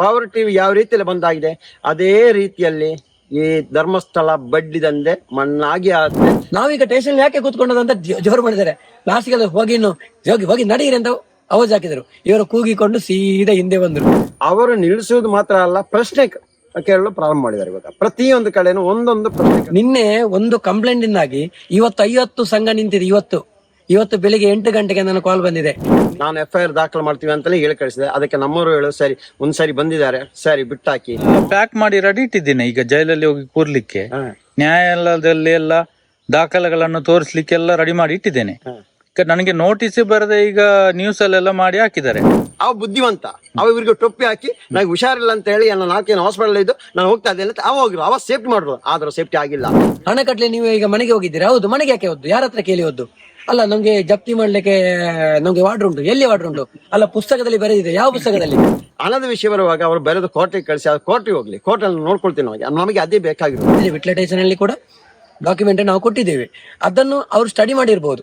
Power TV ಯಾವ ರೀತಿಯಲ್ಲಿ ಬಂದಾಗಿದೆ? ಅದೇ ರೀತಿಯಲ್ಲಿ ಈ ಧರ್ಮಸ್ಥಳ ಬಡ್ಡಿದಂದೆ ಮಣ್ಣಾಗಿ ಆಗುತ್ತೆ ನಾವೀಗ ಟೇಷನ್ ಯಾಕೆ ಕೂತ್ಕೊಂಡದಂತ ಜೋರು ಮಾಡಿದ್ದಾರೆ. ಅದು ಹೋಗಿ ಇನ್ನು ಹೋಗಿ ಹೋಗಿ ನಡೀರಿ ಅಂತ ಅವಾಜ್ ಹಾಕಿದ್ರು. ಇವರು ಕೂಗಿಕೊಂಡು ಸೀದಾ ಹಿಂದೆ ಬಂದ್ರು. ಅವರು ನಿಲ್ಲಿಸುವುದು ಮಾತ್ರ ಅಲ್ಲ ಪ್ರಶ್ನೆ ಕೇಳಲು ಪ್ರಾರಂಭ ಮಾಡಿದ್ದಾರೆ ಇವಾಗ. ಪ್ರತಿಯೊಂದು ಕಡೆನೂ ಒಂದೊಂದು ಪ್ರಶ್ನೆ ನಿನ್ನೆ ಒಂದು ಕಂಪ್ಲೇಂಟ್ ಇಂದಾಗಿ ಇವತ್ತು ಐವತ್ತು ಸಂಘ ನಿಂತಿದೆ ಇವತ್ತು. ಇವತ್ತು ಬೆಳಿಗ್ಗೆ ಎಂಟು ಗಂಟೆಗೆ ನನ್ನ ಕಾಲ್ ಬಂದಿದೆ. ನಾನು ಎಫ್ ಐ ಆರ್ ದಾಖಲು ಮಾಡ್ತೀವಿ ಅಂತಲೇ ಹೇಳಿ ಕಳಿಸಿದೆ. ಅದಕ್ಕೆ ನಮ್ಮವರು ಹೇಳು ಸರಿ ಒಂದ್ಸರಿ ಬಂದಿದ್ದಾರೆ. ಸರಿ ಬಿಟ್ಟಾಕಿ. ಪ್ಯಾಕ್ ಮಾಡಿ ರೆಡಿ ಇಟ್ಟಿದ್ದೀನಿ. ಈಗ ಜೈಲಲ್ಲಿ ಹೋಗಿ ಕೂರ್ಲಿಕ್ಕೆ. ನ್ಯಾಯಾಲಯದಲ್ಲಿ ಎಲ್ಲ ದಾಖಲೆಗಳನ್ನು ತೋರಿಸ್ಲಿಕ್ಕೆಲ್ಲ ರೆಡಿ ಮಾಡಿ ಇಟ್ಟಿದ್ದೇನೆ. ನನಗೆ ನೋಟಿಸ್ ಬರದೆ ಈಗ ನ್ಯೂಸ್ ಅಲ್ಲೆಲ್ಲ ಮಾಡಿ ಹಾಕಿದ್ದಾರೆ. ಅವ ಬುದ್ಧಿವಂತ. ಅವ ಇವ್ರಿಗೆ ಟೊಪ್ಪಿ ಹಾಕಿ ನನಗೆ ಹುಷಾರಿಲ್ಲ ಅಂತ ಹೇಳಿ ನನ್ನ ನಾಲ್ಕೇನು ಹಾಸ್ಪಿಟಲ್ ಇದ್ದು ನಾನು ಹೋಗ್ತಾ ಇದ್ದೇನೆ ಅಂತ ಅವ ಹೋಗಿರು. ಅವ ಸೇಫ್ಟಿ ಮಾಡಿದ್ರು ಆದ್ರೂ ಸೇಫ್ಟಿ ಆಗಿಲ್ಲ. ಹಣ ಕಟ್ಲಿ ನೀವು ಈಗ ಮನೆಗೆ ಹೋಗಿದ್ದೀರಾ? ಹೌದು ಮನೆಗೆ ಯಾಕೆ ಹೋದ್ದು? ಯಾರ ಹತ್ರ ಕೇಳಿ ಹೋದ್ದು? ಅಲ್ಲ ನಮ್ಗೆ ಜಪ್ತಿ ಮಾಡ್ಲಿಕ್ಕೆ ನಮ್ಗೆ ವಾರ್ಡ್ ಉಂಟು. ಎಲ್ಲಿ ವಾರ್ಡ್ ಉಂಟು? ಅಲ್ಲ ಪುಸ್ತಕದಲ್ಲಿ ಬರೆದಿದೆ. ಯಾವ ಪುಸ್ತಕದಲ್ಲಿ? ಹಣದ ವಿಷಯ ಬರುವಾಗ ಅವರು ಬರೆದು ಕೋರ್ಟಿಗೆ ಕಳಿಸಿ ಆ ಕೋರ್ಟಿಗೆ ಹೋಗ್ಲಿ. ಕೋರ್ಟಲ್ಲಿ ನೋಡ್ಕೊಳ್ತೀನಿ ನಮಗೆ. ನಮಗೆ ಅದೇ ಬೇಕಾಗಿರೋದು ಇದೆ, ಅಲ್ಲಿ ಕೂಡ ಡಾಕ್ಯುಮೆಂಟ್ ನಾವು ಕೊಟ್ಟಿದ್ದೇವೆ. ಅದನ್ನು ಅವರು ಸ್ಟಡಿ ಮಾಡಿರ್ಬೋದು.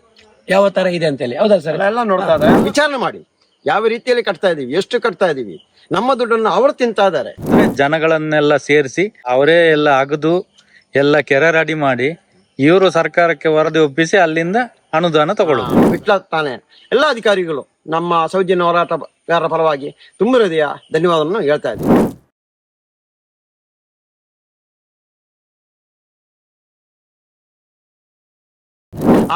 ಯಾವ ತರ ಇದೆ ಅಂತ ಹೇಳಿ ಹೌದಾ ಸರ್ ಎಲ್ಲ ನೋಡ್ತಾ ಇದ್ದಾರೆ. ವಿಚಾರಣೆ ಮಾಡಿ. ಯಾವ ರೀತಿಯಲ್ಲಿ ಕಟ್ತಾ ಇದೀವಿ? ಎಷ್ಟು ಕಟ್ತಾ ಇದೀವಿ? ನಮ್ಮ ದುಡ್ಡನ್ನು ಅವರು ತಿಂತಾ ಇದ್ದಾರೆ. ಜನಗಳನ್ನೆಲ್ಲ ಸೇರಿಸಿ ಅವರೇ ಎಲ್ಲ ಅಗದು ಎಲ್ಲ ಕೆರೆ ರೆಡಿ ಮಾಡಿ ಇವರು ಸರ್ಕಾರಕ್ಕೆ ವರದಿ ಒಪ್ಪಿಸಿ ಅಲ್ಲಿಂದ ಅನುದಾನ ತಗೊಳ್ಳೋದು. ವಿಟ್ಲ ತಾನೆ. ಎಲ್ಲ ಅಧಿಕಾರಿಗಳು ನಮ್ಮ ಸೌಜನ್ಯ ಹೋರಾಟಗಾರರ ಪರವಾಗಿ ತುಂಬ ಹೃದಯ ಧನ್ಯವಾದವನ್ನು ಹೇಳ್ತಾ ಇದ್ದೀವಿ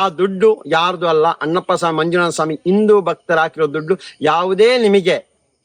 ಆ ದುಡ್ಡು ಯಾರ್ದು ಅಲ್ಲ? ಅಣ್ಣಪ್ಪ ಸ್ವಾಮಿ ಮಂಜುನಾಥ ಸ್ವಾಮಿ ಹಿಂದೂ ಭಕ್ತರ ಹಾಕಿರೋ ದುಡ್ಡು ಯಾವುದೇ ನಿಮಗೆ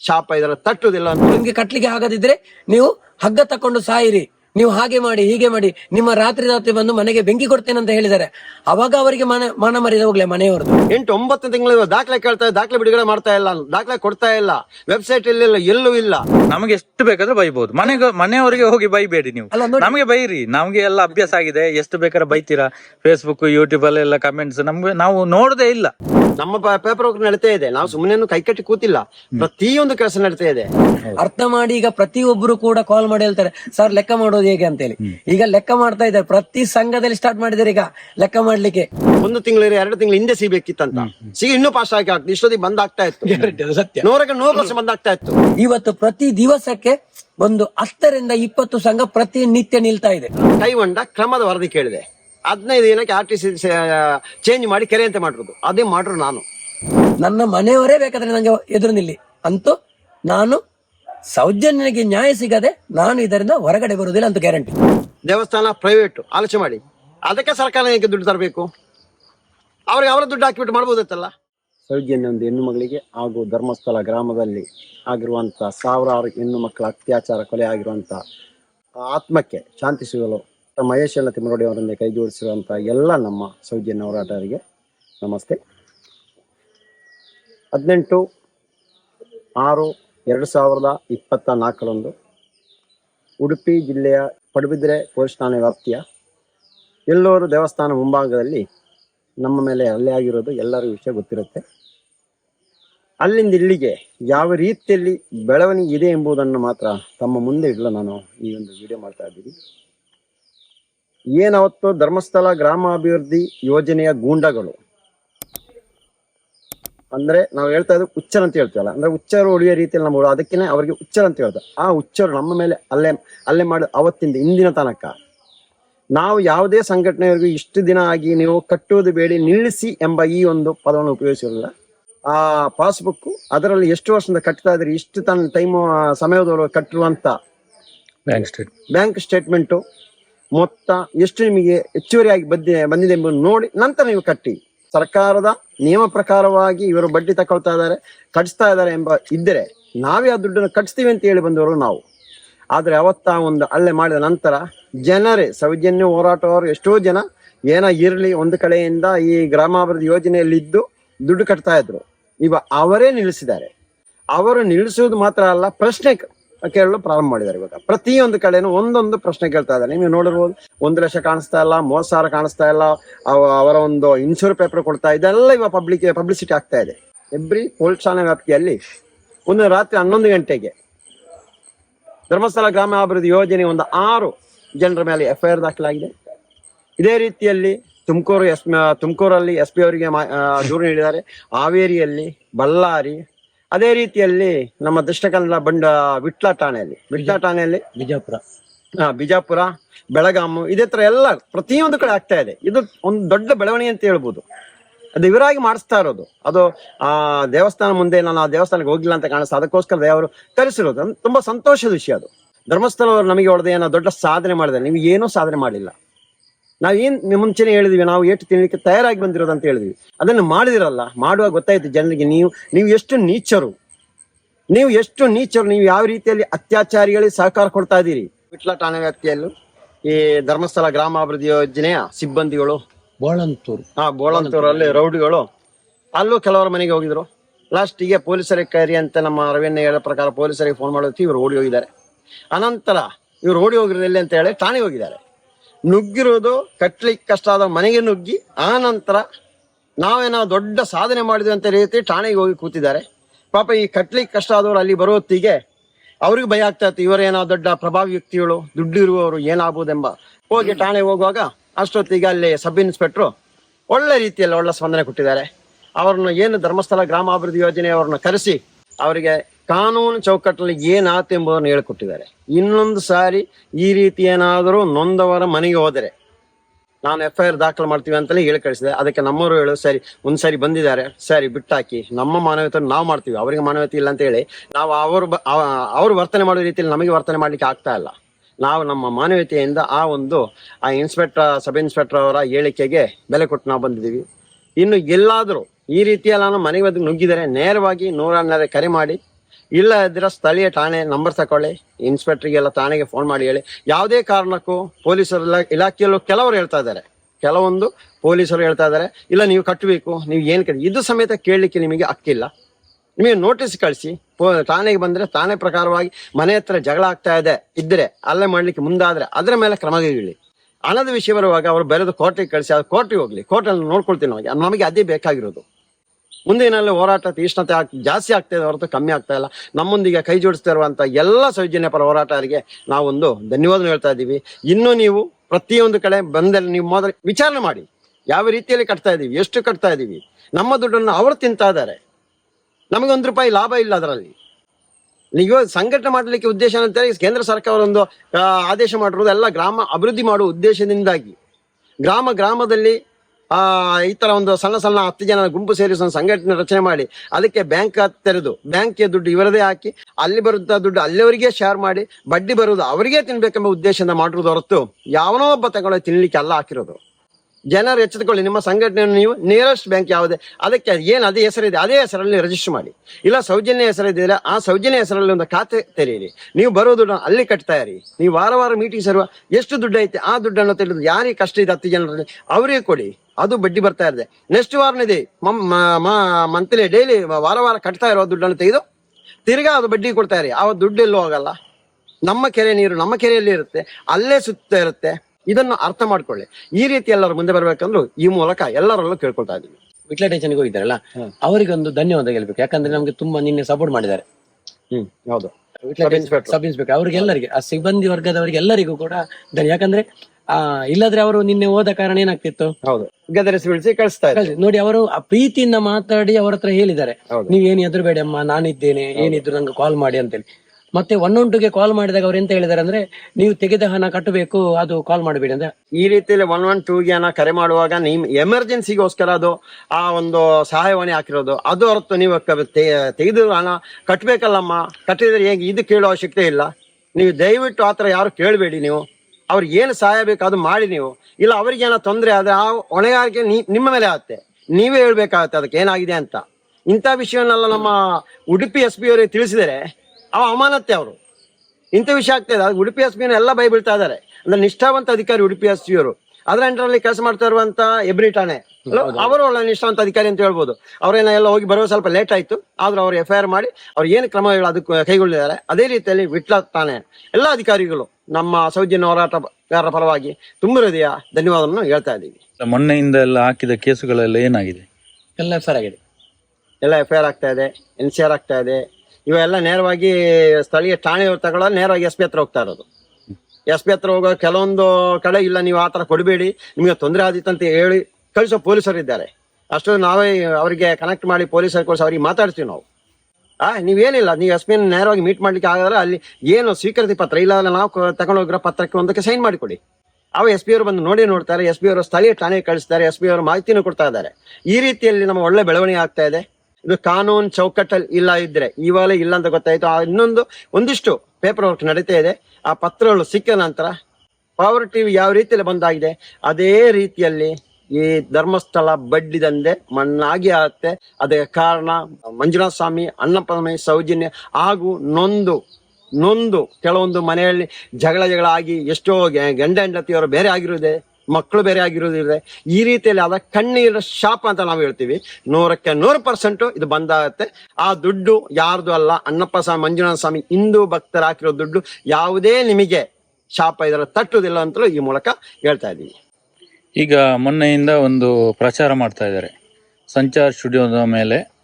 ಶಾಪ ಇದರ ತಟ್ಟುವುದಿಲ್ಲ. ನಿಮ್ಗೆ ಕಟ್ಲಿಕ್ಕೆ ಆಗದಿದ್ರೆ ನೀವು ಹಗ್ಗ ತಕೊಂಡು ಸಾಯಿರಿ. ನೀವು ಹಾಗೆ ಮಾಡಿ ಹೀಗೆ ಮಾಡಿ ನಿಮ್ಮ ರಾತ್ರಿ ರಾತ್ರಿ ಬಂದು ಮನೆಗೆ ಬೆಂಕಿ ಕೊಡ್ತೇನೆ ಅಂತ ಹೇಳಿದ್ದಾರೆ. ಅವಾಗ ಅವರಿಗೆ ಮನ ಮಾನ ಮರ್ಯಾದೆ ಹೋಗ್ಲೆ ಮನೆಯವರು ಎಂಟು ಒಂಬತ್ತು ತಿಂಗಳು ದಾಖಲೆ ಕೇಳ್ತಾ ದಾಖಲೆ ಬಿಡುಗಡೆ ಮಾಡ್ತಾ ಇಲ್ಲ ದಾಖಲೆ ಕೊಡ್ತಾ ಇಲ್ಲ ವೆಬ್ಸೈಟ್ ಇಲ್ಲ ಎಲ್ಲೂ ಇಲ್ಲ. ನಮಗೆ ಎಷ್ಟು ಬೇಕಾದ್ರೆ ಬೈಬಹುದು ಮನೆಗೆ ಮನೆಯವರಿಗೆ ಹೋಗಿ ಬೈಬೇಡಿ ನೀವು. ಅಲ್ಲ ನೋಡಿ ನಮಗೆ ಬೈರಿ ನಮಗೆ ಎಲ್ಲ ಅಭ್ಯಾಸ ಆಗಿದೆ ಎಷ್ಟು ಬೇಕಾದ್ರೆ ಬೈತೀರಾ? ಫೇಸ್ಬುಕ್ ಯೂಟ್ಯೂಬ್ ಎಲ್ಲ ಕಮೆಂಟ್ಸ್ ನಮ್ಗೆ ನಾವು ನೋಡದೇ ಇಲ್ಲ. ನಮ್ಮ ಪೇಪರ್ ವರ್ಕ್ ನಡೀತಾ ಇದೆ. ನಾವು ಸುಮ್ಮನೆ ಕೈಕಟ್ಟಿ ಕೂತಿಲ್ಲ. ಪ್ರತಿಯೊಂದು ಕೆಲಸ ನಡೀತಾ ಇದೆ. ಅರ್ಥ ಮಾಡಿ ಈಗ ಪ್ರತಿಯೊಬ್ಬರು ಕೂಡ ಕಾಲ್ ಮಾಡಿ ಹೇಳ್ತಾರೆ ಸರ್ ಲೆಕ್ಕ ಮಾಡೋದು ಹೇಗೆ ಅಂತ ಹೇಳಿ ಈಗ ಲೆಕ್ಕ ಮಾಡ್ತಾ ಇದ್ದಾರೆ. ಪ್ರತಿ ಸಂಘದಲ್ಲಿ ಸ್ಟಾರ್ಟ್ ಮಾಡಿದ್ದಾರೆ ಈಗ ಲೆಕ್ಕ ಮಾಡ್ಲಿಕ್ಕೆ. ಒಂದು ತಿಂಗಳು ಎರಡು ತಿಂಗಳು ಹಿಂದೆ ಸಿಗ್ಬೇಕಿತ್ತಂತ ಸಿಗಿ ಇನ್ನೂ ಪಾಸ್ ಆಗಿ ಆಗ್ತದೆ ಇಷ್ಟೊತ್ತಿಗೆ ಬಂದ್ ಆಗ್ತಾ ಇತ್ತು. ಅದು ಸತ್ಯ. ನೂರಕ್ಕೆ ನೂರು ವರ್ಷ ಬಂದ್ ಆಗ್ತಾ ಇತ್ತು. ಇವತ್ತು ಪ್ರತಿ ದಿವಸಕ್ಕೆ ಒಂದು ಹತ್ತರಿಂದ ಇಪ್ಪತ್ತು ಸಂಘ ಪ್ರತಿ ನಿತ್ಯ ನಿಲ್ತಾ ಇದೆ. ಕೈಗೊಂಡ ಕ್ರಮದ ವರದಿ ಕೇಳಿದೆ. ಹದಿನೈದು ದಿನಕ್ಕೆ ಆರ್ ಟಿ ಸಿ ಚೇಂಜ್ ಮಾಡಿ ಕೆರೆ ಅಂತ ಮಾಡಿರೋದು. ಅದೇ ಮಾಡ್ರು ನಾನು. ನನ್ನ ಮನೆಯವರೇ ಬೇಕಾದ್ರೆ ನಂಗೆ ಎದುರು ನಿಲ್ಲಿ. ಅಂತೂ ನಾನು ಸೌಜನ್ಯನಿಗೆ ನ್ಯಾಯ ಸಿಗದೆ ನಾನು ಇದರಿಂದ ಹೊರಗಡೆ ಬರುವುದಿಲ್ಲ ಅಂತ ಗ್ಯಾರಂಟಿ ದೇವಸ್ಥಾನ ಪ್ರೈವೇಟ್ ಆಲೋಚನೆ ಮಾಡಿ. ಅದಕ್ಕೆ ಸರ್ಕಾರ ಏಕೆ ದುಡ್ಡು ತರಬೇಕು? ಅವ್ರಿಗೆ ಅವರ ದುಡ್ಡು ಹಾಕಿಬಿಟ್ಟು ಮಾಡ್ಬೋದಿತ್ತಲ್ಲ ಸೌಜನ್ಯ ಒಂದು ಹೆಣ್ಣು ಮಗಳಿಗೆ ಹಾಗೂ ಧರ್ಮಸ್ಥಳ ಗ್ರಾಮದಲ್ಲಿ ಆಗಿರುವಂತ ಸಾವಿರಾರು ಹೆಣ್ಣು ಮಕ್ಕಳ ಅತ್ಯಾಚಾರ ಕೊಲೆ ಆಗಿರುವಂತ ಆತ್ಮಕ್ಕೆ ಶಾಂತಿ ಸಿಗಲು ಮಹೇಶ್ ಎಲ್ಲ ತಿಮ್ಮರೋಡಿ ಅವರೊಂದಿಗೆ ಕೈ ಜೋಡಿಸಿರುವಂತ ಎಲ್ಲ ನಮ್ಮ ಸೌಜನ್ಯ ಹೋರಾಟಗಾರರಿಗೆ ನಮಸ್ತೆ. ಹದಿನೆಂಟು ಆರು ಎರಡು ಸಾವಿರದ ಇಪ್ಪತ್ತ ನಾಲ್ಕರಂದು ಉಡುಪಿ ಜಿಲ್ಲೆಯ ಪಡುಬಿದ್ರೆ ಪೊಲೀಸ್ ಠಾಣೆ ವ್ಯಾಪ್ತಿಯ ಎಲ್ಲೋರು ದೇವಸ್ಥಾನ ಮುಂಭಾಗದಲ್ಲಿ ನಮ್ಮ ಮೇಲೆ ಹಲ್ಲೆ ಆಗಿರೋದು ಎಲ್ಲರಿಗೂ ವಿಷಯ ಗೊತ್ತಿರುತ್ತೆ. ಅಲ್ಲಿಂದ ಇಲ್ಲಿಗೆ ಯಾವ ರೀತಿಯಲ್ಲಿ ಬೆಳವಣಿಗೆ ಇದೆ ಎಂಬುದನ್ನು ಮಾತ್ರ ತಮ್ಮ ಮುಂದೆ ಇಡಲು ನಾನು ಈ ಒಂದು ವಿಡಿಯೋ ಮಾಡ್ತಾ ಇದ್ದೀನಿ. ಏನಾವತ್ತು ಧರ್ಮಸ್ಥಳ ಗ್ರಾಮಾಭಿವೃದ್ಧಿ ಯೋಜನೆಯ ಗೂಂಡಗಳು ಅಂದ್ರೆ ನಾವು ಹೇಳ್ತಾ ಇದ್ದು ಹುಚ್ಚರ್ ಅಂತ ಹೇಳ್ತೀವಲ್ಲ ಅಂದ್ರೆ ಹುಚ್ಚರು ಉಳಿಯ ರೀತಿಯಲ್ಲಿ ನಾವು ಅದಕ್ಕೇನೆ ಅವರಿಗೆ ಹುಚ್ಚರ್ ಅಂತ ಹೇಳ್ತಾರೆ ಆ ಹುಚ್ಚರು ನಮ್ಮ ಮೇಲೆ ಅಲ್ಲೇ ಅಲ್ಲೇ ಮಾಡಿ ಅವತ್ತಿಂದ ಇಂದಿನ ತನಕ ನಾವು ಯಾವುದೇ ಸಂಘಟನೆಯವರೆಗೂ ಇಷ್ಟು ದಿನ ಆಗಿ ನೀವು ಕಟ್ಟುವುದು ಬೇಡಿ ನಿಲ್ಲಿಸಿ ಎಂಬ ಈ ಒಂದು ಪದವನ್ನು ಉಪಯೋಗಿಸಿರಲಿಲ್ಲ ಆ ಪಾಸ್ಬುಕ್ ಅದರಲ್ಲಿ ಎಷ್ಟು ವರ್ಷದಿಂದ ಕಟ್ತಾ ಇದ್ರೆ ಇಷ್ಟು ತನ್ನ ಟೈಮ್ ಸಮಯದೊಳಗೆ ಕಟ್ಟಿರುವಂತ ಬ್ಯಾಂಕ್ ಸ್ಟೇಟ್ ಬ್ಯಾಂಕ್ ಸ್ಟೇಟ್ಮೆಂಟು ಮೊತ್ತ ಎಷ್ಟು ನಿಮಗೆ ಹೆಚ್ಚುವರಿಯಾಗಿ ಬಂದಿ ಬಂದಿದೆ ಎಂಬುದನ್ನು ನೋಡಿ ನಂತರ ನೀವು ಕಟ್ಟಿ. ಸರ್ಕಾರದ ನಿಯಮ ಪ್ರಕಾರವಾಗಿ ಇವರು ಬಡ್ಡಿ ತಗೊಳ್ತಾ ಇದ್ದಾರೆ, ಕಟ್ಸ್ತಾ ಇದ್ದಾರೆ ಎಂಬ ಇದ್ದರೆ ನಾವೇ ಆ ದುಡ್ಡನ್ನು ಕಟ್ಸ್ತೀವಿ ಅಂತ ಹೇಳಿ ಬಂದವರು ನಾವು. ಆದರೆ ಅವತ್ತ ಒಂದು ಹಳ್ಳೆ ಮಾಡಿದ ನಂತರ ಜನರೇ ಸೌಜನ್ಯ ಹೋರಾಟವರು ಎಷ್ಟೋ ಜನ ಏನೋ ಇರಲಿ ಒಂದು ಕಡೆಯಿಂದ ಈ ಗ್ರಾಮಾಭಿವೃದ್ಧಿ ಯೋಜನೆಯಲ್ಲಿ ಇದ್ದು ದುಡ್ಡು ಕಟ್ತಾ ಇದ್ರು. ಇವ ಅವರೇ ನಿಲ್ಲಿಸಿದ್ದಾರೆ. ಅವರು ನಿಲ್ಲಿಸುವುದು ಮಾತ್ರ ಅಲ್ಲ, ಪ್ರಶ್ನೆ ಕೇಳಲು ಪ್ರಾರಂಭ ಮಾಡಿದ್ದಾರೆ ಇವಾಗ. ಪ್ರತಿಯೊಂದು ಕಡೆನೂ ಒಂದೊಂದು ಪ್ರಶ್ನೆ ಕೇಳ್ತಾ ಇದ್ದಾರೆ. ನೀವು ನೋಡಿರ್ಬೋದು, ಒಂದು ಲಕ್ಷ ಕಾಣಿಸ್ತಾ ಇಲ್ಲ, ಮೂವತ್ತು ಸಾವಿರ ಕಾಣಿಸ್ತಾ ಇಲ್ಲ, ಅವ- ಅವರ ಒಂದು ಇನ್ಶೂರ್ ಪೇಪರ್ ಕೊಡ್ತಾ ಇದೆಲ್ಲ ಇವಾಗ ಪಬ್ಲಿಕ್ ಪಬ್ಲಿಸಿಟಿ ಆಗ್ತಾ ಇದೆ. ಎಬ್ರಿ ಪೊಲೀಸ್ ಠಾಣೆ ವ್ಯಾಪ್ತಿಯಲ್ಲಿ ಒಂದು ರಾತ್ರಿ ಹನ್ನೊಂದು ಗಂಟೆಗೆ ಧರ್ಮಸ್ಥಳ ಗ್ರಾಮಾಭಿವೃದ್ಧಿ ಯೋಜನೆ ಒಂದು ಆರು ಜನರ ಮೇಲೆ ಎಫ್ ಐ ಆರ್ ದಾಖಲಾಗಿದೆ. ಇದೇ ರೀತಿಯಲ್ಲಿ ತುಮಕೂರು ಎಸ್, ತುಮಕೂರಲ್ಲಿ ಎಸ್ ಪಿ ಅವರಿಗೆ ದೂರು ನೀಡಿದ್ದಾರೆ. ಹಾವೇರಿಯಲ್ಲಿ ಬಳ್ಳಾರಿ ಅದೇ ರೀತಿಯಲ್ಲಿ ನಮ್ಮ ದಕ್ಷಿಣ ಕನ್ನಡ ಬಂಡ ವಿಟ್ಲ ಠಾಣೆಯಲ್ಲಿ ವಿಟ್ಲ ಠಾಣೆಯಲ್ಲಿ? ಬಿಜಾಪುರ. ಆ, ಬಿಜಾಪುರ ಬೆಳಗಾಮು ಇದೇ ತರ ಎಲ್ಲ ಪ್ರತಿಯೊಂದು ಕಡೆ ಆಗ್ತಾ ಇದೆ. ಇದು ಒಂದು ದೊಡ್ಡ ಬೆಳವಣಿಗೆ ಅಂತ ಹೇಳ್ಬೋದು. ಅದು ಇವರಾಗಿ ಮಾಡಿಸ್ತಾ ಇರೋದು. ಅದು ಆ ದೇವಸ್ಥಾನ ಮುಂದೆ ನಾನು ಆ ದೇವಸ್ಥಾನಕ್ಕೆ ಹೋಗಿಲ್ಲ ಅಂತ ಕಾಣಿಸ್ತಾ ಅದಕ್ಕೋಸ್ಕರ ದೇವರು ಕರೆಸಿರೋದು. ತುಂಬಾ ಸಂತೋಷದ ವಿಷಯ ಅದು. ಧರ್ಮಸ್ಥಳ ಅವರು ನಮಗೆ ಹೊಡೆದ ಏನೋ ದೊಡ್ಡ ಸಾಧನೆ ಮಾಡಿದೆ ನೀವು ಏನೂ ಸಾಧನೆ ಮಾಡಿಲ್ಲ. ನಾವೇನ್ ಮುಂಚೆನೆ ಹೇಳಿದ್ವಿ ನಾವು ಏಟು ತಿನ್ನಲಿಕ್ಕೆ ತಯಾರಾಗಿ ಬಂದಿರೋದು ಅಂತ ಹೇಳಿದ್ವಿ. ಅದನ್ನು ಮಾಡಿದಿರಲ್ಲ ಮಾಡುವಾಗ ಗೊತ್ತಾಯ್ತು ಜನರಿಗೆ ನೀವು ನೀವು ಎಷ್ಟು ನೀಚರು. ನೀವು ಎಷ್ಟು ನೀಚರು ನೀವು ಯಾವ ರೀತಿಯಲ್ಲಿ ಅತ್ಯಾಚಾರಿಗಳಿಗೆ ಸಹಕಾರ ಕೊಡ್ತಾ ಇದ್ದೀರಿ? ವಿಟ್ಲ ಠಾಣೆ ವ್ಯಾಪ್ತಿಯಲ್ಲೂ ಈ ಧರ್ಮಸ್ಥಳ ಗ್ರಾಮಾಭಿವೃದ್ಧಿ ಯೋಜನೆಯ ಸಿಬ್ಬಂದಿಗಳು ಬೋಳಂತೂರು. ಆ ಬೋಳಂತೂರಲ್ಲಿ ರೌಡಿಗಳು ಅಲ್ಲೂ ಕೆಲವರ ಮನೆಗೆ ಹೋಗಿದ್ರು. ಲಾಸ್ಟಿಗೆ ಪೊಲೀಸರಿಗೆ ಕರಿ ಅಂತ ನಮ್ಮ ಅರವಿಂದ ಹೇಳೋ ಪ್ರಕಾರ ಪೊಲೀಸರಿಗೆ ಫೋನ್ ಮಾಡೋದಕ್ಕೆ ಇವರು ಓಡಿ ಹೋಗಿದ್ದಾರೆ. ಅನಂತರ ಇವರು ಓಡಿ ಹೋಗಿರೋದು ಎಲ್ಲಿ ಅಂತ ಹೇಳಿ ಠಾಣೆಗೆ ಹೋಗಿದ್ದಾರೆ. ನುಗ್ಗಿರೋದು ಕಟ್ಟಲಿಕ್ಕೆ ಕಷ್ಟ ಆದ ಮನೆಗೆ ನುಗ್ಗಿ ಆ ನಂತರ ನಾವೇನೋ ದೊಡ್ಡ ಸಾಧನೆ ಮಾಡಿದ್ವಿ ಅಂತ ರೀತಿ ಠಾಣೆಗೆ ಹೋಗಿ ಕೂತಿದ್ದಾರೆ. ಪಾಪ ಈ ಕಟ್ಲಿಕ್ಕೆ ಕಷ್ಟ ಆದವರು ಅಲ್ಲಿ ಬರೋ ಹೊತ್ತಿಗೆ ಅವ್ರಿಗೆ ಭಯ ಆಗ್ತಾ ಇತ್ತು. ಇವರೇನೋ ದೊಡ್ಡ ಪ್ರಭಾವಿ ವ್ಯಕ್ತಿಗಳು, ದುಡ್ಡು ಇರುವವರು ಏನಾಗ್ಬೋದೆಂಬ ಹೋಗಿ ಠಾಣೆಗೆ ಹೋಗುವಾಗ ಅಷ್ಟೊತ್ತಿಗೆ ಅಲ್ಲಿ ಸಬ್ ಇನ್ಸ್ಪೆಕ್ಟ್ರು ಒಳ್ಳೆ ರೀತಿಯಲ್ಲಿ ಒಳ್ಳೆ ಸ್ಪಂದನೆ ಕೊಟ್ಟಿದ್ದಾರೆ. ಅವ್ರನ್ನ ಏನು ಧರ್ಮಸ್ಥಳ ಗ್ರಾಮಾಭಿವೃದ್ಧಿ ಯೋಜನೆ ಅವ್ರನ್ನ ಕರೆಸಿ ಅವರಿಗೆ ಕಾನೂನು ಚೌಕಟ್ಟಲ್ಲಿ ಏನಾಯ್ತು ಎಂಬುದನ್ನು ಹೇಳಿಕೊಟ್ಟಿದ್ದಾರೆ. ಇನ್ನೊಂದು ಸಾರಿ ಈ ರೀತಿ ಏನಾದರೂ ನೊಂದವರ ಮನೆಗೆ ಹೋದರೆ ನಾನು ಎಫ್ ಐ ಆರ್ ದಾಖಲು ಮಾಡ್ತೀವಿ ಅಂತಲೇ ಹೇಳಿ ಕಳಿಸಿದೆ. ಅದಕ್ಕೆ ನಮ್ಮವರು ಹೇಳು ಸರಿ, ಒಂದು ಸಾರಿ ಬಂದಿದ್ದಾರೆ. ಸರಿ, ಬಿಟ್ಟಾಕಿ. ನಮ್ಮ ಮಾನವೀಯತೆ ನಾವು ಮಾಡ್ತೀವಿ. ಅವರಿಗೆ ಮಾನವೀಯತೆ ಇಲ್ಲ ಅಂತ ಹೇಳಿ ನಾವು ಅವರು ಅವರು ವರ್ತನೆ ಮಾಡೋ ರೀತಿಯಲ್ಲಿ ನಮಗೆ ವರ್ತನೆ ಮಾಡ್ಲಿಕ್ಕೆ ಆಗ್ತಾ ಇಲ್ಲ. ನಾವು ನಮ್ಮ ಮಾನವೀಯತೆಯಿಂದ ಆ ಒಂದು, ಆ ಇನ್ಸ್ಪೆಕ್ಟರ್ ಸಬ್ ಇನ್ಸ್ಪೆಕ್ಟರ್ ಅವರ ಹೇಳಿಕೆಗೆ ಬೆಲೆ ಕೊಟ್ಟು ನಾವು ಬಂದಿದ್ದೀವಿ. ಇನ್ನು ಎಲ್ಲಾದರೂ ಈ ರೀತಿಯಲ್ಲಿ ಮನೆಗೆ ಬಂದು ನುಗ್ಗಿದರೆ ನೇರವಾಗಿ ನೂರನ್ನೇ ಕರೆ ಮಾಡಿ ಇಲ್ಲ ಇದ್ರೆ ಸ್ಥಳೀಯ ಠಾಣೆ ನಂಬರ್ ತಕೊಳ್ಳಿ. ಇನ್ಸ್ಪೆಕ್ಟರ್ಗೆಲ್ಲ ಠಾಣೆಗೆ ಫೋನ್ ಮಾಡಿ ಹೇಳಿ. ಯಾವುದೇ ಕಾರಣಕ್ಕೂ ಪೊಲೀಸರ ಇಲಾ- ಇಲಾಖೆಯಲ್ಲೂ ಕೆಲವರು ಹೇಳ್ತಾ ಇದ್ದಾರೆ. ಕೆಲವೊಂದು ಪೊಲೀಸರು ಹೇಳ್ತಾ ಇದ್ದಾರೆ. ಇಲ್ಲ, ನೀವು ಕಟ್ಟಬೇಕು, ನೀವು ಏನು ಕಟ್ಟಿ, ಇದು ಸಮೇತ ಕೇಳಲಿಕ್ಕೆ ನಿಮಗೆ ಹಕ್ಕಿಲ್ಲ ನಿಮಗೆ ನೋಟಿಸ್ ಕಳಿಸಿ ಠಾಣೆಗೆ ಬಂದರೆ ಠಾಣೆ ಪ್ರಕಾರವಾಗಿ ಮನೆ ಹತ್ರ ಜಗಳ ಆಗ್ತಾ ಇದೆ ಇದ್ದರೆ ಅಲ್ಲೇ ಮಾಡಲಿಕ್ಕೆ ಮುಂದಾದರೆ ಅದರ ಮೇಲೆ ಕ್ರಮ ಕೈಗೊಳ್ಳಿ. ಹಣದ ವಿಷಯ ಬರುವಾಗ ಅವರು ಬರೆದು ಕೋರ್ಟಿಗೆ ಕಳಿಸಿ, ಅದು ಕೋರ್ಟಿಗೆ ಹೋಗಲಿ. ಕೋರ್ಟಲ್ಲಿ ನೋಡ್ಕೊಳ್ತೀನಿ ನಮಗೆ ಅದೇ ಬೇಕಾಗಿರೋದು. ಮುಂದಿನಲ್ಲಿ ಹೋರಾಟ ತೀಕ್ಷ್ಣತೆ ಜಾಸ್ತಿ ಆಗ್ತಾ ಇದೆ ಹೊರತು ಕಮ್ಮಿ ಆಗ್ತಾ ಇಲ್ಲ. ನಮ್ಮೊಂದಿಗೆ ಕೈ ಜೋಡಿಸ್ತಾ ಇರುವಂಥ ಎಲ್ಲ ಸೌಜನ್ಯ ಪರ ಹೋರಾಟಗಾರರಿಗೆ ನಾವೊಂದು ಧನ್ಯವಾದ ಹೇಳ್ತಾ ಇದ್ದೀವಿ. ಇನ್ನು ನೀವು ಪ್ರತಿಯೊಂದು ಕಡೆ ಬಂದಲ್ಲಿ ನೀವು ಮೊದಲು ವಿಚಾರಣೆ ಮಾಡಿ. ಯಾವ ರೀತಿಯಲ್ಲಿ ಕಟ್ತಾ ಇದ್ದೀವಿ, ಎಷ್ಟು ಕಟ್ತಾ ಇದ್ದೀವಿ, ನಮ್ಮ ದುಡ್ಡನ್ನು ಅವರು ತಿಂತಾ ಇದ್ದಾರೆ. ನಮಗೆ ಒಂದು ರೂಪಾಯಿ ಲಾಭ ಇಲ್ಲ ಅದರಲ್ಲಿ. ನೀವು ಸಂಘಟನೆ ಮಾಡಲಿಕ್ಕೆ ಉದ್ದೇಶ ಅಂತ ಹೇಳಿ ಕೇಂದ್ರ ಸರ್ಕಾರ ಒಂದು ಆದೇಶ ಮಾಡಿರೋದು ಎಲ್ಲ ಗ್ರಾಮ ಅಭಿವೃದ್ಧಿ ಮಾಡುವ ಉದ್ದೇಶದಿಂದಾಗಿ. ಗ್ರಾಮ, ಗ್ರಾಮದಲ್ಲಿ ಆ, ಈ ತರ ಒಂದು ಸಣ್ಣ ಸಣ್ಣ ಹತ್ತು ಜನ ಗುಂಪು ಸೇರಿಸಿ ಒಂದು ಸಂಘಟನೆ ರಚನೆ ಮಾಡಿ ಅದಕ್ಕೆ ಬ್ಯಾಂಕ್ ತೆರೆದು ಬ್ಯಾಂಕ್ಗೆ ದುಡ್ಡು ಇವರದೇ ಹಾಕಿ, ಅಲ್ಲಿ ಬರುತ್ತ ದುಡ್ಡು ಅಲ್ಲಿವರಿಗೆ ಶೇರ್ ಮಾಡಿ, ಬಡ್ಡಿ ಬರುವುದು ಅವರಿಗೆ ತಿನ್ಬೇಕೆಂಬ ಉದ್ದೇಶದಿಂದ ಮಾಡಿರೋದು ಹೊರತು ಯಾವನೋ ಒಬ್ಬ ತಗೊಳ್ಳೋ ತಿನ್ಲಿಕ್ಕೆ ಅಲ್ಲ ಹಾಕಿರೋದು. ಜನರು ಎಚ್ಚೆತ್ತುಕೊಳ್ಳಿ ನಿಮ್ಮ ಸಂಘಟನೆಯನ್ನು ನೀವು ನಿಯರೆಸ್ಟ್ ಬ್ಯಾಂಕ್ ಯಾವುದೇ, ಅದಕ್ಕೆ ಏನು ಅದೇ ಹೆಸರಿದೆ, ಅದೇ ಹೆಸರಲ್ಲಿ ರಿಜಿಸ್ಟರ್ ಮಾಡಿ. ಇಲ್ಲ ಸೌಜನ್ಯ ಹೆಸರಿದ್ದರೆ ಆ ಸೌಜನ್ಯ ಹೆಸರಲ್ಲಿ ಒಂದು ಖಾತೆ ತೆರೆಯಿರಿ. ನೀವು ಬರೋ ದುಡ್ಡು ಅಲ್ಲಿ ಕಟ್ತಾ ಇರಿ. ನೀವು ವಾರ ವಾರ ಮೀಟಿಂಗ್ ಸರ್ವ ಎಷ್ಟು ದುಡ್ಡು ಐತೆ, ಆ ದುಡ್ಡನ್ನು ತಿಳಿದು ಯಾರಿಗೆ ಕಷ್ಟ ಇದೆ, ಹತ್ತು ಜನರಲ್ಲಿ ಅವರಿಗೆ ಕೊಡಿ. ಅದು ಬಡ್ಡಿ ಬರ್ತಾ ಇದೆ ನೆಕ್ಸ್ಟ್ ವಾರನಿದೆ ಮಂತ್ಲಿ ಡೈಲಿ ವಾರ ವಾರ ಕಟ್ತಾ ಇರೋ ದುಡ್ಡನ್ನು ತೆಗೆದು, ತಿರ್ಗಾ ಅದು ಬಡ್ಡಿ ಕೊಡ್ತಾ ಇರಿ. ಆ ದುಡ್ಡು ಎಲ್ಲೂ ಹೋಗಲ್ಲ. ನಮ್ಮ ಕೆರೆ ನೀರು ನಮ್ಮ ಕೆರೆಯಲ್ಲಿ ಇರುತ್ತೆ, ಅಲ್ಲೇ ಸುತ್ತ ಇರುತ್ತೆ. ಇದನ್ನು ಅರ್ಥ ಮಾಡ್ಕೊಳ್ಳಿ. ಈ ರೀತಿ ಎಲ್ಲರ ಮುಂದೆ ಬರ್ಬೇಕಂದ್ರು ಈ ಮೂಲಕ ಎಲ್ಲರಲ್ಲೂ ಕೇಳ್ಕೊಳ್ತಾ ಇದ್ದೀವಿ ವಿಟ್ಲ ಟೇಷನ್ಗೆ ಹೋಗಿದ್ದಾರಲ್ಲ ಅವರಿಗೊಂದು ಧನ್ಯವಾದ ಹೇಳ್ಬೇಕು. ಯಾಕಂದ್ರೆ ನಮ್ಗೆ ತುಂಬಾ ನಿನ್ನೆ ಸಪೋರ್ಟ್ ಮಾಡಿದ್ದಾರೆ. ಹ್ಮ್ ಹೌದು. ಸಬ್ ಇನ್ಸ್ಪೆಕ್ಟರ್ ಅವ್ರಿಗೆಲ್ಲರಿಗೆ ಆ ಸಿಬ್ಬಂದಿ ವರ್ಗದವರಿಗೆ ಎಲ್ಲರಿಗೂ ಕೂಡ ಧನ್ಯ. ಯಾಕಂದ್ರೆ ಆ ಇಲ್ಲದ್ರೆ ಅವರು ನಿನ್ನೆ ಹೋದ ಕಾರಣ ಏನಾಗ್ತಿತ್ತು? ಹೌದು. ಗದರಿಸಿ ಬಿಡಿಸಿ ಕಳಿಸ್ತಾ ಇದ್ದಾರೆ. ನೋಡಿ ಅವರು ಆ ಪ್ರೀತಿಯಿಂದ ಮಾತಾಡಿ ಅವರ ಹತ್ರ ಹೇಳಿದ್ದಾರೆ. ನೀವ್ ಏನ್ ಎದುರು ಅಮ್ಮ ನಾನಿದ್ದೇನೆ ಏನಿದ್ರು ನಂಗೆ ಕಾಲ್ ಮಾಡಿ ಅಂತೇಳಿ. ಮತ್ತೆ ಒನ್ ಒನ್ ಕಾಲ್ ಮಾಡಿದಾಗ ಅವ್ರು ಎಂತ ಹೇಳಿದಾರೆ ಅಂದ್ರೆ, ನೀವು ತೆಗೆದ ಹಣ ಕಟ್ಟಬೇಕು, ಅದು ಕಾಲ್ ಮಾಡಬೇಡಿ ಅಂತ. ಈ ರೀತಿಯಲ್ಲಿ ಒನ್ ಒನ್ ಟೂಗೆ ಹಣ ಕರೆ ಮಾಡುವಾಗ ನಿಮ್ ಎಮರ್ಜೆನ್ಸಿಗೋಸ್ಕರ ಅದು ಆ ಒಂದು ಸಹಾಯವಾಣಿ ಹಾಕಿರೋದು. ಅದು ಹೊರತು ನೀವು ತೆಗೆದ ಹಣ ಕಟ್ಬೇಕಲ್ಲಮ್ಮ. ಕಟ್ಟಿದ್ರೆ ಹೇಗೆ? ಇದು ಕೇಳೋ ಅವಶ್ಯಕತೆ ಇಲ್ಲ. ನೀವು ದಯವಿಟ್ಟು ಆ ಥರ ಯಾರು ಕೇಳಬೇಡಿ ನೀವು. ಅವ್ರಿಗೆ ಏನು ಸಹಾಯ ಬೇಕು ಅದು ಮಾಡಿ ನೀವು. ಇಲ್ಲ, ಅವ್ರಿಗೆ ಏನೋ ತೊಂದರೆ ಆದ್ರೆ ಆ ಹೊಣೆಗಾರಿಕೆ ನಿಮ್ಮ ಮೇಲೆ ಆಗುತ್ತೆ. ನೀವೇ ಹೇಳ್ಬೇಕಾಗತ್ತೆ ಅದಕ್ಕೆ ಏನಾಗಿದೆ ಅಂತ. ಇಂಥ ವಿಷಯವನ್ನೆಲ್ಲ ನಮ್ಮ ಉಡುಪಿ ಎಸ್ ಪಿ ಅವರಿಗೆ ತಿಳಿಸಿದರೆ ಅವ ಅಮಾನತ್ತೆ ಅವರು. ಇಂಥ ವಿಷಯ ಆಗ್ತಾ ಇದೆ. ಅದು ಉಡುಪಿ ಎಸ್ ಎಲ್ಲ ಬೈ ಬೀಳ್ತಾ ಇದ್ದಾರೆ ಅಂದ್ರೆ ನಿಷ್ಠಾವಂತ ಅಧಿಕಾರಿ ಉಡುಪಿ ಎಸ್ ಅವರು. ಅದರ ಅಂಡರಲ್ಲಿ ಕೆಲಸ ಮಾಡ್ತಾ ಇರುವಂತ ಎಬ್ರಿ ಠಾಣೆ. ಅವರು ಒಳ್ಳೆ ನಿಷ್ಠಾವಂತ ಅಧಿಕಾರಿ ಅಂತ ಹೇಳ್ಬೋದು. ಅವ್ರೇನ ಎಲ್ಲ ಹೋಗಿ ಬರೋ ಸ್ವಲ್ಪ ಲೇಟ್ ಆಯ್ತು. ಆದ್ರೂ ಅವ್ರು ಎಫ್ ಐ ಆರ್ ಮಾಡಿ ಅವ್ರು ಏನು ಕ್ರಮ ಹೇಳಿ ಅದಕ್ಕೆ ಕೈಗೊಳ್ಳಿದ್ದಾರೆ. ಅದೇ ರೀತಿಯಲ್ಲಿ ವಿಟ್ಲ ಠಾಣೆ. ಎಲ್ಲ ಅಧಿಕಾರಿಗಳು ನಮ್ಮ ಸೌಜನ್ಯ ಹೋರಾಟಗಾರರ ಪರವಾಗಿ ತುಂಬ ಹೃದಯ ಧನ್ಯವಾದವನ್ನು ಹೇಳ್ತಾ ಇದ್ದೀವಿ. ಮೊನ್ನೆಯಿಂದ ಎಲ್ಲ ಹಾಕಿದ ಕೇಸುಗಳೆಲ್ಲ ಏನಾಗಿದೆ? ಎಲ್ಲ ಸರಿಯಾಗಿದೆ ಎಲ್ಲ ಎಫ್ ಐ ಆರ್ ಆಗ್ತಾ ಇದೆ. ಎನ್ ಸಿ ಆರ್ ಆಗ್ತಾ ಇದೆ. ಇವೆಲ್ಲ ನೇರವಾಗಿ ಸ್ಥಳೀಯ ಠಾಣೆ ತಗೊಳ್ಳೋ ನೇರವಾಗಿ ಎಸ್ ಪಿ ಹತ್ರ ಹೋಗ್ತಾ ಇರೋದು. ಎಸ್ ಪಿ ಹತ್ರ ಹೋಗೋ ಕೆಲವೊಂದು ಕಡೆ ಇಲ್ಲ, ನೀವು ಆ ಥರ ಕೊಡಬೇಡಿ, ನಿಮಗೆ ತೊಂದರೆ ಆದಿತ್ತು ಅಂತ ಹೇಳಿ ಕಳಿಸೋ ಪೊಲೀಸರು ಇದ್ದಾರೆ. ಅಷ್ಟು ನಾವೇ ಅವರಿಗೆ ಕನೆಕ್ಟ್ ಮಾಡಿ ಪೊಲೀಸರು ಕೊಡಿಸಿ ಅವ್ರಿಗೆ ಮಾತಾಡ್ತೀವಿ ನಾವು. ಆ, ನೀವೇನಿಲ್ಲ, ನೀವು ಎಸ್ ಪಿ ನೇರವಾಗಿ ಮೀಟ್ ಮಾಡ್ಲಿಕ್ಕೆ ಆಗದ್ರೆ ಅಲ್ಲಿ ಏನು ಸ್ವೀಕೃತಿ ಪತ್ರ ಇಲ್ಲ ಅಂದ್ರೆ ನಾವು ತಗೊಂಡೋಗಿರೋ ಪತ್ರಕ್ಕೆ ಒಂದಕ್ಕೆ ಸೈನ್ ಮಾಡಿಕೊಡಿ. ಅವ ಎಸ್ ಪಿ ಅವರು ಬಂದು ನೋಡಿ ನೋಡ್ತಾರೆ, ಎಸ್ ಪಿ ಅವರು ಸ್ಥಳೀಯ ಠಾಣೆಗೆ ಕಳಿಸ್ತಾರೆ, ಎಸ್ ಪಿ ಅವರು ಮಾಹಿತಿನೂ ಕೊಡ್ತಾ ಇದ್ದಾರೆ. ಈ ರೀತಿಯಲ್ಲಿ ನಮ್ಮ ಒಳ್ಳೆ ಬೆಳವಣಿಗೆ ಆಗ್ತಾ ಇದೆ. ಇದು ಕಾನೂನು ಚೌಕಟ್ಟಲ್ಲಿ ಇಲ್ಲ ಇದ್ರೆ ಇವಾಗ ಇಲ್ಲ ಅಂತ ಗೊತ್ತಾಯ್ತು. ಆ ಇನ್ನೊಂದು, ಒಂದಿಷ್ಟು ಪೇಪರ್ ವರ್ಕ್ ನಡೀತಾ ಇದೆ. ಆ ಪತ್ರಗಳು ಸಿಕ್ಕ ನಂತರ ಪವರ್ ಟಿವಿ ಯಾವ ರೀತಿಯಲ್ಲಿ ಬಂದಾಗಿದೆ, ಅದೇ ರೀತಿಯಲ್ಲಿ ಈ ಧರ್ಮಸ್ಥಳ ಬಡ್ಡಿ ದಂಧೆ ಮಣ್ಣಾಗಿ ಆಗುತ್ತೆ. ಅದಕ್ಕೆ ಕಾರಣ ಮಂಜುನಾಥ ಸ್ವಾಮಿ ಅಣ್ಣಪ್ಪ ಸೌಜನ್ಯ ಹಾಗೂ ನೊಂದು ನೊಂದು, ಕೆಲವೊಂದು ಮನೆಯಲ್ಲಿ ಜಗಳ ಜಗಳ ಆಗಿ ಎಷ್ಟೋ ಗಂಡ ಹೆಂಡತಿಯವರು ಬೇರೆ ಆಗಿರೋದೆ. ಮಕ್ಕಳು ಬೇರೆ ಆಗಿರೋದಿದೆ ಈ ರೀತಿಯಲ್ಲಿ ಆದ ಕಣ್ಣೀರ ಶಾಪ ಅಂತ ನಾವು ಹೇಳ್ತೀವಿ. ನೂರಕ್ಕೆ ನೂರು ಪರ್ಸೆಂಟ್ ಇದು ಬಂದಾಗತ್ತೆ. ಆ ದುಡ್ಡು ಯಾರ್ದು ಅಲ್ಲ? ಅಣ್ಣಪ್ಪ ಸ್ವಾಮಿ, ಮಂಜುನಾಥ ಸ್ವಾಮಿ ಹಿಂದೂ ಭಕ್ತರ ಹಾಕಿರೋ ದುಡ್ಡು ಯಾವುದೇ ನಿಮಗೆ ಶಾಪ ಇದರ ತಟ್ಟುವುದಿಲ್ಲ ಅಂತಲೂ ಈ ಮೂಲಕ ಹೇಳ್ತಾ ಇದ್ದೀವಿ. ಈಗ ಮೊನ್ನೆಯಿಂದ ಒಂದು ಪ್ರಚಾರ ಮಾಡ್ತಾ ಇದ್ದಾರೆ. ಸಂಚಾರ್ ಸ್ಟುಡಿಯೋದ ಮೇಲೆ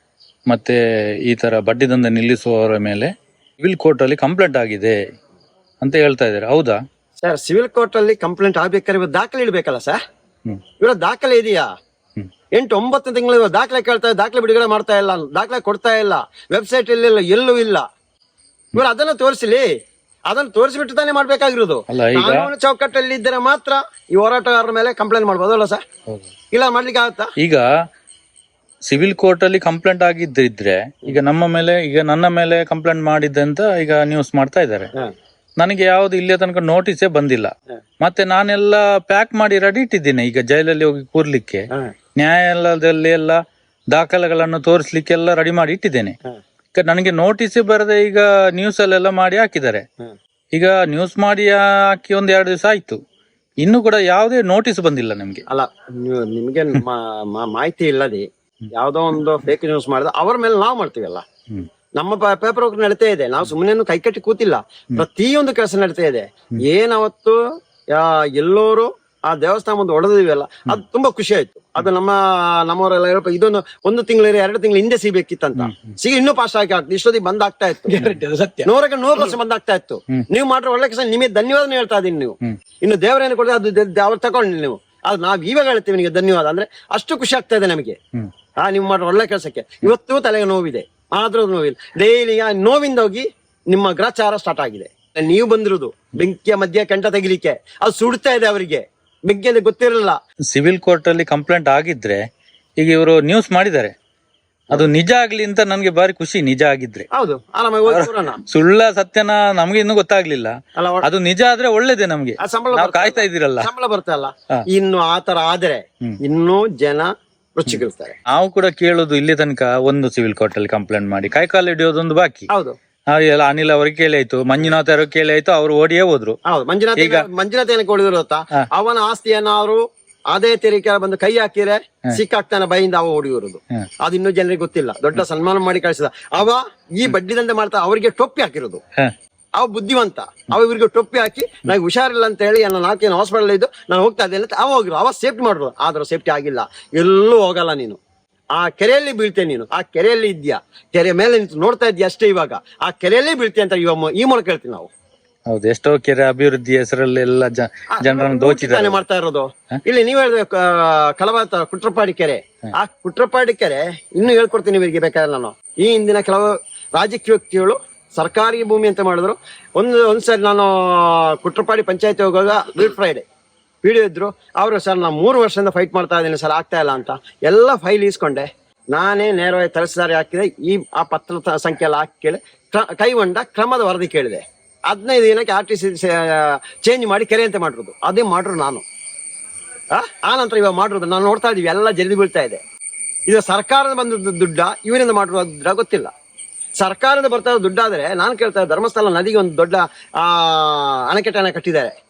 ಮತ್ತೆ ಈ ತರ ಬಡ್ಡಿ ದಂಧೆ ನಿಲ್ಲಿಸುವವರ ಮೇಲೆ ಸಿವಿಲ್ ಕೋರ್ಟ್ ಅಲ್ಲಿ ಕಂಪ್ಲೇಂಟ್ ಆಗಿದೆ ಅಂತ ಹೇಳ್ತಾ ಇದ್ದಾರೆ. ಹೌದಾ? ಸರ್ ಸಿವಿಲ್ ಕೋರ್ಟ್ ಅಲ್ಲಿ ಕಂಪ್ಲೇಂಟ್ ಆಗ್ಬೇಕಾದ್ರೆ ಇವಾಗ ದಾಖಲೆ ಇಡ್ಬೇಕಲ್ಲ ಸರ್? ಇವರ ದಾಖಲೆ ಇದೆಯಾ. ಎಂಟು ಒಂಬತ್ತು ತಿಂಗಳು ದಾಖಲೆ ಕೇಳ್ತಾ ದಾಖಲೆ ಬಿಡುಗಡೆ ಮಾಡ್ತಾ ಇಲ್ಲ ದಾಖಲೆ ಕೊಡ್ತಾ ಇಲ್ಲ ವೆಬ್ಸೈಟ್ ಇಲ್ಲ ಎಲ್ಲೂ ಇಲ್ಲ. ಇವರು ಅದನ್ನ ತೋರಿಸಲಿ. ಅದನ್ನ ತೋರಿಸ್ಬಿಟ್ಟು ತಾನೇ ಮಾಡ್ಬೇಕಾಗಿರೋದು. ಕಾನೂನು ಚೌಕಟ್ಟಲ್ಲಿ ಇದ್ದರೆ ಮಾತ್ರ ಈ ಹೋರಾಟಗಾರರ ಮೇಲೆ ಕಂಪ್ಲೇಂಟ್ ಮಾಡ್ಬೋದು ಅಲ್ಲ ಸರ್? ಇಲ್ಲ ಮಾಡ್ಲಿಕ್ಕೆ ಆಗುತ್ತಾ? ಈಗ ಸಿವಿಲ್ ಕೋರ್ಟ್ ಅಲ್ಲಿ ಕಂಪ್ಲೇಂಟ್ ಆಗಿದ್ದಿದ್ರೆ ಈಗ ನಮ್ಮ ಮೇಲೆ ಈಗ ನನ್ನ ಮೇಲೆ ಕಂಪ್ಲೇಂಟ್ ಮಾಡಿದ್ದಂತ ಅಂತ ಈಗ ನ್ಯೂಸ್ ಮಾಡ್ತಾ ಇದ್ದಾರೆ. ನನಗೆ ಯಾವ್ದು ಇಲ್ಲಿಯ ತನಕ ನೋಟಿಸೇ ಬಂದಿಲ್ಲ. ಮತ್ತೆ ನಾನೆಲ್ಲ ಪ್ಯಾಕ್ ಮಾಡಿ ರೆಡಿ ಇಟ್ಟಿದ್ದೇನೆ ಈಗ ಜೈಲಲ್ಲಿ ಹೋಗಿ ಕೂರ್ಲಿಕ್ಕೆ. ನ್ಯಾಯಾಲಯದಲ್ಲಿ ಎಲ್ಲ ದಾಖಲೆಗಳನ್ನು ತೋರಿಸ್ಲಿಕ್ಕೆಲ್ಲ ರೆಡಿ ಮಾಡಿ ಇಟ್ಟಿದ್ದೇನೆ. ಈಗ ನನಗೆ ನೋಟಿಸ್ ಬರದೆ ಈಗ ನ್ಯೂಸ್ ಅಲ್ಲೆಲ್ಲ ಮಾಡಿ ಹಾಕಿದ್ದಾರೆ. ಈಗ ನ್ಯೂಸ್ ಮಾಡಿ ಹಾಕಿ ಒಂದ್ ಎರಡು ದಿವಸ ಆಯ್ತು. ಇನ್ನು ಕೂಡ ಯಾವುದೇ ನೋಟಿಸ್ ಬಂದಿಲ್ಲ ನಿಮ್ಗೆ. ಅಲ್ಲ ನಿಮ್ಗೆ ಮಾಹಿತಿ ಇಲ್ಲದೆ ಯಾವ್ದೋ ಒಂದು ಫೇಕ್ ನ್ಯೂಸ್ ಮಾಡಿದ್ರೆ ಅವ್ರ ಮೇಲೆ ನಾವು ಮಾಡ್ತೀವಲ್ಲ. ನಮ್ಮ ಪೇಪರ್ ವರ್ಕ್ ನಡೀತಾ ಇದೆ. ನಾವು ಸುಮ್ಮನೆ ಕೈಕಟ್ಟಿ ಕೂತಿಲ್ಲ. ಪ್ರತಿಯೊಂದು ಕೆಲಸ ನಡೀತಾ ಇದೆ. ಏನವತ್ತು ಎಲ್ಲರೂ ಎಲ್ಲೋರು ಆ ದೇವಸ್ಥಾನ ಒಂದು ಹೊಡೆದಿವಲ್ಲ ಅದು ತುಂಬಾ ಖುಷಿ ಆಯ್ತು. ಅದು ನಮ್ಮ ನಮ್ಮವರೆಲ್ಲ ಹೇಳಪ್ಪ ಇದೊಂದು ಒಂದು ತಿಂಗಳು ಎರಡು ತಿಂಗಳು ಹಿಂದೆ ಸಿಗ್ಬೇಕಿತ್ತಂತ ಸಿಗಿ ಇನ್ನೂ ಪಾಸ್ ಆಗಿ ಆಗ್ತದೆ ಇಷ್ಟೊತ್ತಿಗೆ ಬಂದ್ ಆಗ್ತಾ ಇತ್ತು ಸತ್ಯ. ನೂರಕ್ಕೆ ನೂರು ಪರ್ಸೆಂಟ್ ಬಂದ್ ಆಗ್ತಾ ಇತ್ತು. ನೀವು ಮಾಡಿರೋ ಒಳ್ಳೆ ಕೆಲಸ ನಿಮಗೆ ಧನ್ಯವಾದ ಹೇಳ್ತಾ ಇದೀನಿ ನೀವು. ಇನ್ನು ದೇವರೇನು ಕೊಡದೆ ಅದು ಅವ್ರು ತಗೊಂಡು ನೀವು. ಅದು ನಾವ್ ಈವಾಗ ಹೇಳ್ತೀವಿ ನಿಮಗೆ ಧನ್ಯವಾದ. ಅಂದ್ರೆ ಅಷ್ಟು ಖುಷಿ ಆಗ್ತಾ ಇದೆ ನಮಗೆ. ಆ ನೀವು ಮಾಡೋ ಒಳ್ಳೆ ಕೆಲಸಕ್ಕೆ. ಇವತ್ತು ತಲೆಗೆ ನೋವಿದೆ. ಆದ್ರೂ ನೋವಿಲ್ಲ. ಡೈಲಿ ಆ ನೋವಿಂದ ಹೋಗಿ ನಿಮ್ಮ ಗ್ರಾಚಾರ ಸ್ಟಾರ್ಟ್ ಆಗಿದೆ. ನೀವು ಬಂದಿರೋದು ಬೆಂಕಿಯ ಮಧ್ಯ ಕೆಂಟ ತೆಗಿಲಿಕ್ಕೆ. ಅದು ಸುಡ್ತಾ ಇದೆ ಅವರಿಗೆ. ಬೆಂಕಿಯಲ್ಲಿ ಗೊತ್ತಿರಲಿಲ್ಲ ಸಿವಿಲ್ ಕೋರ್ಟ್ ಅಲ್ಲಿ ಕಂಪ್ಲೇಂಟ್ ಆಗಿದ್ರೆ ಈಗ ಇವರು ನ್ಯೂಸ್ ಮಾಡಿದ್ದಾರೆ. ಅದು ನಿಜ ಆಗ್ಲಿ ಅಂತ ನನ್ಗೆ ಬಾರಿ ಖುಷಿ ನಿಜ ಆಗಿದ್ರೆ. ಹೌದು. ಸುಳ್ಳ ಸತ್ಯನ ನಮ್ಗೆ ಇನ್ನು ಗೊತ್ತಾಗ್ಲಿಲ್ಲ. ಅದು ನಿಜ ಆದ್ರೆ ಒಳ್ಳೇದೇ ನಮ್ಗೆ. ಕಾಯ್ತಾ ಇದ್ದೀರಲ್ಲ. ಸಂಬಳ ಬರ್ತಲ್ಲ. ಇನ್ನು ಆತರ ಆದ್ರೆ ಇನ್ನು ಜನ ರುಚಿಗಿರ್ತಾರೆ ನಾವು ಕೂಡ ಕೇಳೋದು ಇಲ್ಲಿ ತನಕ ಒಂದು ಸಿವಿಲ್ ಕೋರ್ಟ್ ಅಲ್ಲಿ ಕಂಪ್ಲೇಂಟ್ ಮಾಡಿ. ಕೈ ಕಾಲು ಹಿಡಿಯೋದೊಂದು ಬಾಕಿ. ಹೌದು. ಆ, ಎಲ್ಲ ಅನಿಲ್ ಅವ್ರಿಗೆ ಕೇಳಿ ಆಯ್ತು ಮಂಜುನಾಥ್ ಅವ್ರಿಗೆ ಕೇಳಿ ಆಯ್ತು ಅವ್ರು ಓಡಿಯೇ ಹೋದ್ರು. ಹೌದು ಮಂಜುನಾಥ ಈಗ- ಮಂಜುನಾಥ ಏನಕ್ಕೆ ಹೊಡೆದ್ರು ಗೊತ್ತಾ? ಹಾ. ಅವನ ಆಸ್ತಿಯನ್ನ ಅವರು ಅದೇ ತೆರಿಗೆ ಬಂದು ಕೈ ಹಾಕಿದ್ರೆ ಸಿಕ್ಕಾಗ್ತಾನೆ ಬೈಯಿಂದ ಅವ ಹೊಡಿಯೋದು ಹ್ಮ್. ಅದು ಇನ್ನೂ ಜನರಿಗೆ ಗೊತ್ತಿಲ್ಲ. ದೊಡ್ಡ ಸನ್ಮಾನ ಮಾಡಿ ಕಳಿಸಿದ. ಅವ ಈ ಬಡ್ಡಿ ದಂಧೆ ಮಾಡ್ತಾ ಅವರಿಗೆ ಟೊಪ್ಪಿ ಹಾಕಿರೋದು. ಹ. ಅವ ಬುದ್ಧಿವಂತ. ಅವ ಇವ್ರಿಗೆ ಟೊಪ್ಪಿ ಹಾಕಿ ನನಗೆ ಹುಷಾರಿಲ್ಲ ಅಂತ ಹೇಳಿ ನಾನು ನಾಲ್ಕೇನು ಹಾಸ್ಪಿಟಲ್ ಇದ್ದು ನಾನು ಹೋಗ್ತಾ ಇದ್ದೇನೆ ಅಂತ ಅವ ಹೋಗಿರು. ಅವ ಸೇಫ್ಟಿ ಮಾಡ್ರು ಆದ್ರೆ ಸೇಫ್ಟಿ ಆಗಿಲ್ಲ. ಎಲ್ಲೂ ಹೋಗಲ್ಲ ನೀನು. ಆ ಕೆರೆಯಲ್ಲಿ ಬೀಳ್ತೇನೆ ನೀನು. ಆ ಕೆರೆಯಲ್ಲಿ ಇದ್ಯಾ ಕೆರೆ ಮೇಲೆ ನಿಂತು ನೋಡ್ತಾ ಇದ್ಯಾ ಅಷ್ಟೇ ಇವಾಗ? ಆ ಕೆರೆಯಲ್ಲಿ ಬೀಳ್ತೀಯ ಅಂತ ಇವ ಈ ಮೂಲಕ ಹೇಳ್ತೀವಿ ನಾವು. ಹೌದು ಎಷ್ಟೋ ಕೆರೆ ಅಭಿವೃದ್ಧಿ ಹೆಸರಲ್ಲಿ ಎಲ್ಲ ಜನರನ್ನು ದೋಚಿದ್ದಾನೆ ಮಾಡ್ತಾ ಇರೋದು. ಇಲ್ಲಿ ನೀವ್ ಹೇಳಿದ್ರೆ ಕಲಬಾತ ಕುಟ್ರಪಾಡಿ ಕೆರೆ. ಆ ಕುಟ್ರಪಾಡಿ ಕೆರೆ ಇನ್ನು ಹೇಳ್ಕೊಡ್ತೀನಿ ಇವರಿಗೆ ಬೇಕಾದ್ರೆ ನಾನು. ಈ ಹಿಂದಿನ ಕೆಲವು ರಾಜಕೀಯ ವ್ಯಕ್ತಿಗಳು ಸರ್ಕಾರಿ ಭೂಮಿ ಅಂತ ಮಾಡಿದ್ರು. ಒಂದು ಒಂದ್ಸರಿ ನಾನು ಕುಟ್ರಪಾಡಿ ಪಂಚಾಯತಿ ಹೋಗುವಾಗ ಗುಡ್ ಫ್ರೈಡೆ ವಿಡಿಯೋ ಇದ್ರು. ಅವರು, ಸರ್, ನಾನು ಮೂರು ವರ್ಷದಿಂದ ಫೈಟ್ ಮಾಡ್ತಾ ಇದ್ದೀನಿ. ಸರ್, ಆಗ್ತಾ ಇಲ್ಲ ಅಂತ. ಎಲ್ಲ ಫೈಲ್ ಈಸ್ಕೊಂಡೆ. ನಾನೇ ನೇರವಾಗಿ ತಹಸೀಲ್ದಾರಿ ಹಾಕಿದೆ. ಈ, ಆ ಪತ್ರ ಸಂಖ್ಯೆ ಎಲ್ಲ ಹಾಕಿ ಕೇಳಿ. ಕೈಗೊಂಡ ಕ್ರಮದ ವರದಿ ಕೇಳಿದೆ. ಹದಿನೈದು ದಿನಕ್ಕೆ ಆರ್ ಟಿ ಸಿ ಚೇಂಜ್ ಮಾಡಿ ಕೆರೆ ಅಂತ ಮಾಡಿರೋದು. ಅದೇ ಮಾಡ್ರು ನಾನು. ಆ? ನಂತರ ಇವಾಗ ಮಾಡಿರೋದು. ನಾನು ನೋಡ್ತಾ ಇದೀವಿ ಎಲ್ಲ ಜರಿದು ಬೀಳ್ತಾ ಇದೆ. ಇದು ಸರ್ಕಾರದ ಬಂದ ದುಡ್ಡ? ಇವರಿಂದ ಮಾಡಿರೋ ದುಡ್ಡ ಗೊತ್ತಿಲ್ಲ. ಸರ್ಕಾರದ ಬರ್ತಾ ದುಡ್ಡಾದ್ರೆ ನಾನು ಕೇಳ್ತಾ ಧರ್ಮಸ್ಥಳ ನದಿಗೆ ಒಂದು ದೊಡ್ಡ, ಆ, ಅಣೆಕಟ್ಟೆನ ಕಟ್ಟಿದ್ದಾರೆ.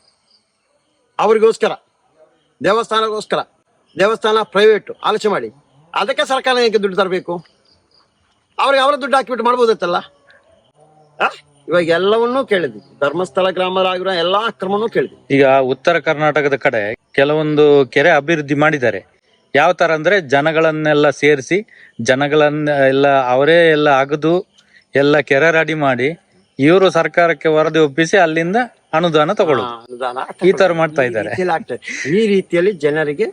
ಅವರಿಗೋಸ್ಕರ. ದೇವಸ್ಥಾನಕ್ಕೋಸ್ಕರ. ದೇವಸ್ಥಾನ ಪ್ರೈವೇಟ್ ಆಲೋಚನೆ ಮಾಡಿ. ಅದಕ್ಕೆ ಸರ್ಕಾರ ಏಕೆ ದುಡ್ಡು ತರಬೇಕು? ಅವ್ರಿಗೆ ಅವರ ದುಡ್ಡು ಹಾಕಿಬಿಟ್ಟು ಮಾಡ್ಬೋದಿತ್ತಲ್ಲ? ಇವಾಗ ಎಲ್ಲವನ್ನೂ ಕೇಳಿದ್ವಿ. ಧರ್ಮಸ್ಥಳ ಗ್ರಾಮರಾಗಿರೋ ಎಲ್ಲಾ ಕ್ರಮನೂ ಕೇಳಿದ್ವಿ. ಈಗ ಉತ್ತರ ಕರ್ನಾಟಕದ ಕಡೆ ಕೆಲವೊಂದು ಕೆರೆ ಅಭಿವೃದ್ಧಿ ಮಾಡಿದ್ದಾರೆ. ಯಾವ ತರ ಅಂದ್ರೆ ಜನಗಳನ್ನೆಲ್ಲ ಸೇರಿಸಿ ಜನಗಳನ್ನ ಎಲ್ಲ ಅವರೇ ಎಲ್ಲ ಅಗದು ಎಲ್ಲ ಕೆರೆ ರೆಡಿ ಮಾಡಿ ಇವರು ಸರ್ಕಾರಕ್ಕೆ ವರದಿ ಒಪ್ಪಿಸಿ ಅಲ್ಲಿಂದ ಅನುದಾನ ತಗೊಳ್ಳೋದು. ಅನುದಾನ ಈ ತರ ಮಾಡ್ತಾ ಇದ್ದಾರೆ. ಈ ರೀತಿಯಲ್ಲಿ ಜನರಿಗೆ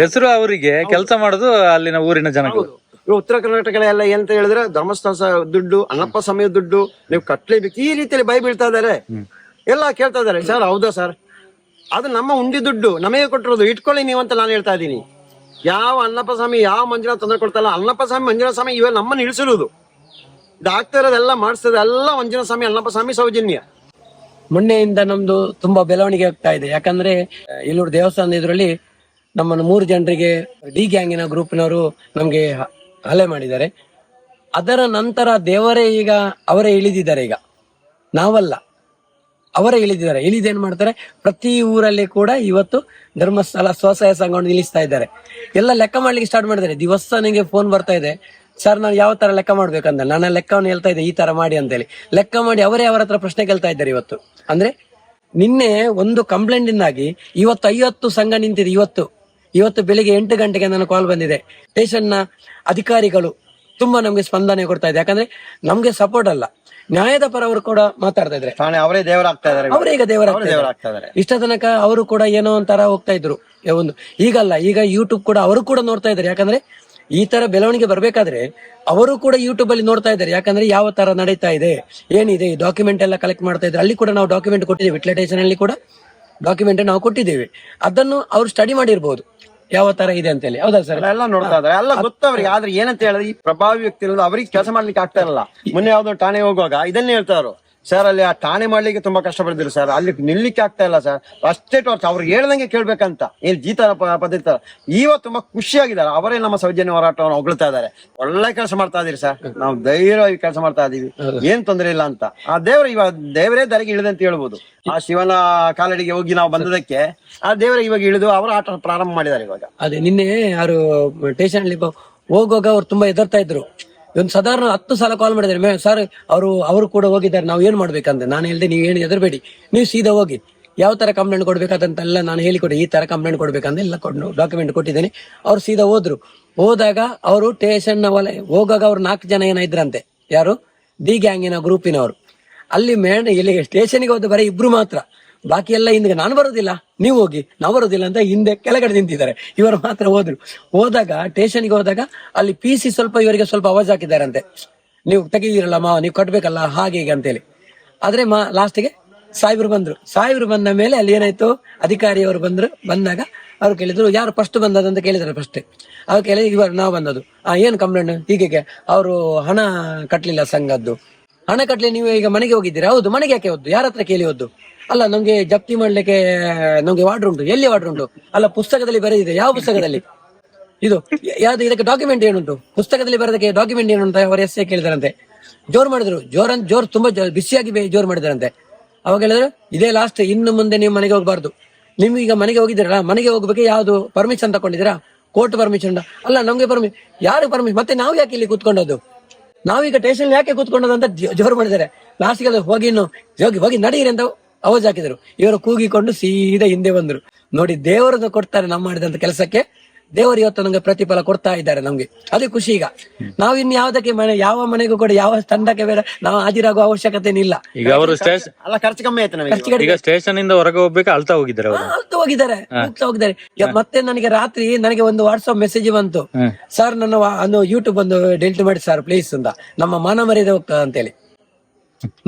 ಹೆಸರು ಅವರಿಗೆ ಕೆಲಸ ಮಾಡೋದು ಅಲ್ಲಿನ ಊರಿನ ಜನಗಳು. ಉತ್ತರ ಕರ್ನಾಟಕ ಎಲ್ಲ ಏನಂತ ಹೇಳಿದ್ರೆ ಧರ್ಮಸ್ಥಳ ದುಡ್ಡು ಅನ್ನಪ್ಪ ಸಮಯ ದುಡ್ಡು ನೀವು ಕಟ್ಲೇಬೇಕು. ಈ ರೀತಿಯಲ್ಲಿ ಬೈ ಬೀಳ್ತಾ ಇದಾರೆ ಎಲ್ಲ ಕೇಳ್ತಾ ಇದಾರೆ ಸರ್ ಹೌದಾ ಸರ್? ಅದು ನಮ್ಮ ಉಂಡಿ ದುಡ್ಡು. ನಮಗೆ ಕೊಟ್ಟಿರೋದು. ಇಟ್ಕೊಳ್ಳಿ ನೀವು ಅಂತ ನಾನು ಹೇಳ್ತಾ ಇದ್ದೀನಿ. ಯಾವ ಅನ್ನಪ್ಪ ಸ್ವಾಮಿ ಯಾವ ಮಂಜುನಾಥ ತೊಂದರೆ ಕೊಡ್ತಲ್ಲ ಅನ್ನಪ್ಪ ಸ್ವಾಮಿ ಮಂಜುನಾಥ ಸ್ವಾಮಿ ಇವೆಲ್ಲ ನಮ್ಮನ್ನು ಇಳಿಸಿರುವುದು ಇರೋದೆಲ್ಲ ಮಾಡಿಸ್ತದೆ ಎಲ್ಲ ಮಂಜುನಾಥ ಸ್ವಾಮಿ, ಅಣ್ಣಪ್ಪ ಸ್ವಾಮಿ ಸೌಜನ್ಯ. ಮೊನ್ನೆಯಿಂದ ನಮ್ದು ತುಂಬಾ ಬೆಳವಣಿಗೆ ಆಗ್ತಾ ಇದೆ. ಯಾಕಂದ್ರೆ ಇಲ್ಲೂರು ದೇವಸ್ಥಾನದ ಇದರಲ್ಲಿ ನಮ್ಮನ್ನು ಮೂರು ಜನರಿಗೆ ಡಿ ಗ್ಯಾಂಗಿನ ಗ್ರೂಪ್ನವರು ನಮ್ಗೆ ಹಲೆ ಮಾಡಿದ್ದಾರೆ. ಅದರ ನಂತರ ದೇವರೇ ಈಗ ಅವರೇ ಇಳಿದಿದ್ದಾರೆ ಈಗ. ನಾವಲ್ಲ, ಅವರೇ ಇಳಿದಿದ್ದಾರೆ. ಇಳಿದೇನ್ ಮಾಡ್ತಾರೆ, ಪ್ರತಿ ಊರಲ್ಲಿ ಕೂಡ ಇವತ್ತು ಧರ್ಮಸ್ಥಳ ಸ್ವಸಹಾಯ ಸಂಘವನ್ನು ನಿಲ್ಲಿಸ್ತಾ ಇದ್ದಾರೆ. ಎಲ್ಲ ಲೆಕ್ಕ ಮಾಡ್ಲಿಕ್ಕೆ ಸ್ಟಾರ್ಟ್ ಮಾಡಿದ್ದಾರೆ. ದಿವಸ ನನಗೆ ಫೋನ್ ಬರ್ತಾ ಇದೆ. ಸರ್ ನಾನು ಯಾವ ತರ ಲೆಕ್ಕ ಮಾಡ್ಬೇಕಂದ್ರೆ ನನ್ನ ಲೆಕ್ಕವನ್ನು ಹೇಳ್ತಾ ಇದ್ದೆ ಈ ತರ ಮಾಡಿ ಅಂತೇಳಿ. ಲೆಕ್ಕ ಮಾಡಿ ಅವರೇ ಅವರ ಹತ್ರ ಪ್ರಶ್ನೆ ಕೇಳ್ತಾ ಇದ್ದಾರೆ ಇವತ್ತು. ಅಂದ್ರೆ ನಿನ್ನೆ ಒಂದು ಕಂಪ್ಲೇಂಟ್ ಇಂದಾಗಿ ಇವತ್ತು ಐವತ್ತು ಸಂಘ ನಿಂತಿದೆ ಇವತ್ತು. ಇವತ್ತು ಬೆಳಿಗ್ಗೆ ಎಂಟು ಗಂಟೆಗೆ ನನ್ನ ಕಾಲ್ ಬಂದಿದೆ. ಸ್ಟೇಷನ್ನ ಅಧಿಕಾರಿಗಳು ತುಂಬಾ ನಮ್ಗೆ ಸ್ಪಂದನೆ ಕೊಡ್ತಾ ಇದೆ ಯಾಕಂದ್ರೆ ನಮ್ಗೆ ಸಪೋರ್ಟ್ ಅಲ್ಲ. ನ್ಯಾಯದ ಪರ ಅವರು ಕೂಡ ಮಾತಾಡ್ತಾ ಇದ್ರೆ ಅವರೇ ದೇವರಾಗ್ತಾ ಇದಾರೆ ಅವರೇ ಈಗ ಇದಾರೆ ಇಷ್ಟ ತನಕ ಅವರು ಕೂಡ ಏನೋ ಒಂಥರ ಹೋಗ್ತಾ ಇದ್ರು. ಒಂದು ಈಗಲ್ಲ ಈಗ ಯೂಟ್ಯೂಬ್ ಕೂಡ ಅವರು ಕೂಡ ನೋಡ್ತಾ ಇದ್ದಾರೆ. ಯಾಕಂದ್ರೆ ಈ ತರ ಬೆಳವಣಿಗೆ ಬರ್ಬೇಕಾದ್ರೆ ಅವರು ಕೂಡ ಯೂಟ್ಯೂಬ್ ಅಲ್ಲಿ ನೋಡ್ತಾ ಇದ್ದಾರೆ. ಯಾಕಂದ್ರೆ ಯಾವ ತರ ನಡೀತಾ ಇದೆ ಏನಿದೆ ಈ ಡಾಕ್ಯುಮೆಂಟ್ ಎಲ್ಲ ಕಲೆಕ್ಟ್ ಮಾಡ್ತಾ ಇದ್ದಾರೆ. ಅಲ್ಲಿ ಕೂಡ ನಾವು ಡಾಕ್ಯುಮೆಂಟ್ ಕೊಟ್ಟಿದ್ದೀವಿ. ವಿಟ್ಲಟೇಷನ್ ಅಲ್ಲಿ ಕೂಡ ಡಾಕ್ಯುಮೆಂಟ್ ನಾವು ಕೊಟ್ಟಿದ್ದೇವೆ. ಅದನ್ನು ಅವ್ರು ಸ್ಟಡಿ ಮಾಡಿರ್ಬೋದು. ಯಾವ ತರ ಇದೆ ಅಂತ ಹೇಳಿ ಹೌದಾ ಸರ್? ಎಲ್ಲ ನೋಡ್ತಾ ಇದಾರೆ ಎಲ್ಲ ಗೊತ್ತು ಅವ್ರಿಗೆ. ಆದ್ರೆ ಏನಂತ ಹೇಳಿದ್ರೆ ಈ ಪ್ರಭಾವಿ ವ್ಯಕ್ತಿ ಇರೋದು ಅವ್ರಿಗೆ ಕೆಲಸ ಮಾಡ್ಲಿಕ್ಕೆ ಆಗ್ತಾ ಇರಲ್ಲ. ಮೊನ್ನೆ ಯಾವ್ದೋ ಠಾಣೆ ಹೋಗುವಾಗ ಇದನ್ನೇ ಹೇಳ್ತಾರು ಸರ್ ಅಲ್ಲಿ ಆ ಠಾಣೆ ಮಾಡ್ಲಿಕ್ಕೆ ತುಂಬಾ ಕಷ್ಟ ಪಡ್ತಿದ್ರು ಸರ್ ಅಲ್ಲಿ ನಿಲ್ಲಿಕ್ಕೆ ಆಗ್ತಾ ಇಲ್ಲ ಸರ್ ಅಷ್ಟೇ ಟೋರ್ಚ್ ಅವ್ರು ಹೇಳ್ದಂಗೆ ಕೇಳ್ಬೇಕಂತ. ಏನ್ ಜೀತ ಪದ್ಧತಿ ಇವತ್ತು ತುಂಬಾ ಖುಷಿಯಾಗಿದ್ದಾರೆ. ಅವರೇ ನಮ್ಮ ಸೌಜನ್ಯ ಹೋರಾಟವನ್ನು ಹೊಗಳ್ತಾ ಇದ್ದಾರೆ. ಒಳ್ಳೆ ಕೆಲಸ ಮಾಡ್ತಾ ಇದೀರಿ ಸರ್ ನಾವು ಧೈರ್ಯವಾಗಿ ಕೆಲಸ ಮಾಡ್ತಾ ಇದೀವಿ. ಏನ್ ತೊಂದರೆ ಇಲ್ಲ ಅಂತ. ಆ ದೇವರ ಇವಾಗ ದೇವರೇ ದಾರಿಗೆ ಇಳಿದೆ ಅಂತ ಹೇಳ್ಬೋದು. ಆ ಶಿವನ ಕಾಲಡಿಗೆ ಹೋಗಿ ನಾವು ಬಂದದಕ್ಕೆ ಆ ದೇವರ ಇವಾಗ ಇಳಿದು ಅವರ ಆಟ ಪ್ರಾರಂಭ ಮಾಡಿದ್ದಾರೆ ಇವಾಗ. ಅದೇ ನಿನ್ನೆ ಯಾರು ಸ್ಟೇಷನ್ ಅಲ್ಲಿ ಹೋಗುವಾಗ ಅವ್ರು ತುಂಬಾ ಎದುರ್ತಾ ಇದ್ರು. ಒಂದು ಸಾಧಾರಣ ಹತ್ತು ಸಲ ಕಾಲ್ ಮಾಡಿದ್ದಾರೆ ಮೇ ಸರ್ ಅವರು ಅವರು ಕೂಡ ಹೋಗಿದ್ದಾರೆ. ನಾವು ಏನ್ ಮಾಡ್ಬೇಕಂತ? ನಾನು ಹೇಳಿದೆ, ನೀವು ಏನು ಹೆದರಬೇಡಿ. ನೀವು ಸೀದಾ ಹೋಗಿ. ಯಾವ ತರ ಕಂಪ್ಲೇಂಟ್ ಕೊಡ್ಬೇಕಾದಂತೆಲ್ಲ ನಾನು ಹೇಳಿಕೊಡಿ. ಈ ತರ ಕಂಪ್ಲೇಂಟ್ ಕೊಡ್ಬೇಕಂತ ಎಲ್ಲ ಕೊಟ್ಟು ಡಾಕ್ಯುಮೆಂಟ್ ಕೊಟ್ಟಿದ್ದೇನೆ. ಅವ್ರು ಸೀದಾ ಹೋದ್ರು. ಹೋದಾಗ ಅವರು ಸ್ಟೇಷನ್ ಒಲೆ ಹೋಗಾಗ ಅವ್ರು ನಾಲ್ಕು ಜನ ಏನ ಇದ್ರಂತೆ ಯಾರು ದಿ ಗ್ಯಾಂಗಿನ ಗ್ರೂಪಿನವರು ಅಲ್ಲಿ ಮೇನ್ ಇಲ್ಲಿಗೆ ಸ್ಟೇಷನ್ಗೆ ಹೋದ ಬರೀ ಇಬ್ರು ಮಾತ್ರ. ಬಾಕಿ ಎಲ್ಲ ಹಿಂದೆ ನಾನು ಬರೋದಿಲ್ಲ. ನೀವು ಹೋಗಿ, ನಾವು ಬರೋದಿಲ್ಲ ಅಂತ ಹಿಂದೆ ಕೆಳಗಡೆ ನಿಂತಿದ್ದಾರೆ. ಇವರು ಮಾತ್ರ ಹೋದ್ರು. ಹೋದಾಗ ಸ್ಟೇಷನ್ಗೆ ಹೋದಾಗ ಅಲ್ಲಿ ಪಿ ಸಿ ಸ್ವಲ್ಪ ಇವರಿಗೆ ಸ್ವಲ್ಪ ಅವಾಜ್ ಹಾಕಿದ್ದಾರಂತೆ. ನೀವು ತೆಗಿದಿರಲ್ಲ ಮಾ ನೀವು ಕಟ್ಬೇಕಲ್ಲ, ಹಾಗೆ ಹೀಗೆ ಅಂತೇಳಿ. ಆದ್ರೆ ಮಾ ಲಾಸ್ಟ್ಗೆ ಸಾಹೇಬ್ರು ಬಂದ್ರು. ಸಾಹೇಬ್ರು ಬಂದ ಮೇಲೆ ಅಲ್ಲಿ ಏನಾಯ್ತು? ಅಧಿಕಾರಿಯವರು ಬಂದ್ರು. ಬಂದಾಗ ಅವ್ರು ಕೇಳಿದ್ರು, ಯಾರು ಫಸ್ಟ್ ಬಂದದಂತ ಕೇಳಿದ್ರು ಫಸ್ಟ್ ಅವ್ರು ಕೇಳಿ ಇವರು ನಾವು ಬಂದದ್ದು. ಆ, ಏನ್ ಕಂಪ್ಲೇಂಟ್ ಹೀಗೆ. ಅವರು ಹಣ ಕಟ್ಲಿಲ್ಲ ಸಂಘದ್ದು. ಹಣ ಕಟ್ಲಿ ನೀವು ಈಗ ಮನೆಗೆ ಹೋಗಿದ್ದೀರಾ? ಹೌದು, ಮನೆಗೆ ಯಾಕೆ ಹೋದ್ದು? ಯಾರ ಹತ್ರ ಕೇಳಿ ಹೋದ್ದು? ಅಲ್ಲ, ನಮ್ಗೆ ಜಪ್ತಿ ಮಾಡ್ಲಿಕ್ಕೆ, ನಮ್ಗೆ ವಾರ್ಡ್ ಉಂಟು. ಎಲ್ಲಿ ವಾರ್ಡ್ರ್ ಉಂಟು? ಅಲ್ಲ, ಪುಸ್ತಕದಲ್ಲಿ ಬರೆದಿದೆ. ಯಾವ ಪುಸ್ತಕದಲ್ಲಿ? ಇದು, ಯಾವ್ದು ಇದಕ್ಕೆ ಡಾಕ್ಯುಮೆಂಟ್ ಏನುಂಟು? ಪುಸ್ತಕದಲ್ಲಿ ಬರೋದಕ್ಕೆ ಡಾಕ್ಯುಮೆಂಟ್ ಏನು ಅಂತ ಅವರು ಎಸ್ ಕೇಳಿದಾರಂತೆ. ಜೋರ್ ಮಾಡಿದ್ರು. ಜೋರ್ ಅಂತ ಜೋರ್ ತುಂಬಾ ಬಿಸಿಯಾಗಿ ಜೋರ್ ಮಾಡಿದಾರಂತೆ. ಅವಾಗ ಹೇಳಿದ್ರು, ಇದೇ ಲಾಸ್ಟ್ ಇನ್ನು ಮುಂದೆ ನೀವು ಮನೆಗೆ ಹೋಗ್ಬಾರ್ದು. ನೀವು ಈಗ ಮನೆಗೆ ಹೋಗಿದ್ದೀರಲ್ಲ, ಮನೆಗೆ ಹೋಗ್ಬೇಕು, ಯಾವ್ದು ಪರ್ಮಿಷನ್ ತಗೊಂಡಿದ್ದೀರಾ ಕೋರ್ಟ್ ಪರ್ಮಿಷನ್ ಅಲ್ಲ, ನಮ್ಗೆ ಪರ್ಮಿಷನ್ ಯಾರು ಪರ್ಮಿಷನ್ ಮತ್ತೆ ನಾವು ಯಾಕೆ ಇಲ್ಲಿ ಕೂತ್ಕೊಂಡದ್ದು? ನಾವೀಗ ಟೇಷನ್ ಯಾಕೆ ಕೂತ್ಕೊಂಡದಂತ ಜೋರು ಮಾಡಿದ್ದಾರೆ. ಲಾಸ್ಟ್ಗೆ ಹೋಗಿ ಇನ್ನು ಹೋಗಿ ಹೋಗಿ ನಡೀರಿ ಅಂತ ಅವಾಜ್ ಹಾಕಿದ್ರು ಇವರು ಕೂಗಿಕೊಂಡು ಸೀದಾ ಹಿಂದೆ ಬಂದ್ರು. ನೋಡಿ ದೇವರನ್ನು ಕೊಡ್ತಾರೆ ನಮ್ಮ ಮಾಡಿದಂತ ಕೆಲಸಕ್ಕೆ. ದೇವರು ಇವತ್ತು ನಮಗೆ ಪ್ರತಿಫಲ ಕೊಡ್ತಾ ಇದ್ದಾರೆ ನಮ್ಗೆ. ಅದೇ ಖುಷಿ ಈಗ. ನಾವು ಇನ್ನು ಯಾವ್ದಕ್ಕೆ ಮನೆ ಯಾವ ಮನೆಗೂ ಕೂಡ ಯಾವ ತಂಡಕ್ಕೆ ಬೇಡ ನಾವು ಹಾಜರಾಗುವ ಅವಶ್ಯಕತೆ ಇಲ್ಲ ಈಗ ಅವರು ಸ್ಟೇಷನ್ ಅಲ್ಲ ಖರ್ಚು ಕಮ್ಮಿ ಆಯ್ತು ನಮಗೆ ಖರ್ಚಿಗೆ ಈಗ ಸ್ಟೇಷನ್ ಇಂದ ಹೊರಗೆ ಹೋಗ್ಬೇಕು ಅಳ್ತಾ ಹೋಗಿದ್ದಾರೆ ಅವರು? ಅಳ್ತಾ ಹೋಗಿದ್ದಾರೆ ಅಳ್ತಾ ಹೋಗಿದ್ದಾರೆ. ಮತ್ತೆ ನನಗೆ ರಾತ್ರಿ ನನಗೆ ಒಂದು ವಾಟ್ಸ್ಆಪ್ ಮೆಸೇಜ್ ಬಂತು. ಸರ್ ನನ್ನ ಒಂದು ಯೂಟ್ಯೂಬ್ ಒಂದು ಡೆಲ್ಟ್ ಮಾಡಿ ಸರ್ ಪ್ಲೀಸ್ ಅಂತ. ನಮ್ಮ ಮಾನ ಮರ್ಯಾದೆ ಅಂತ ಅಂತೇಳಿ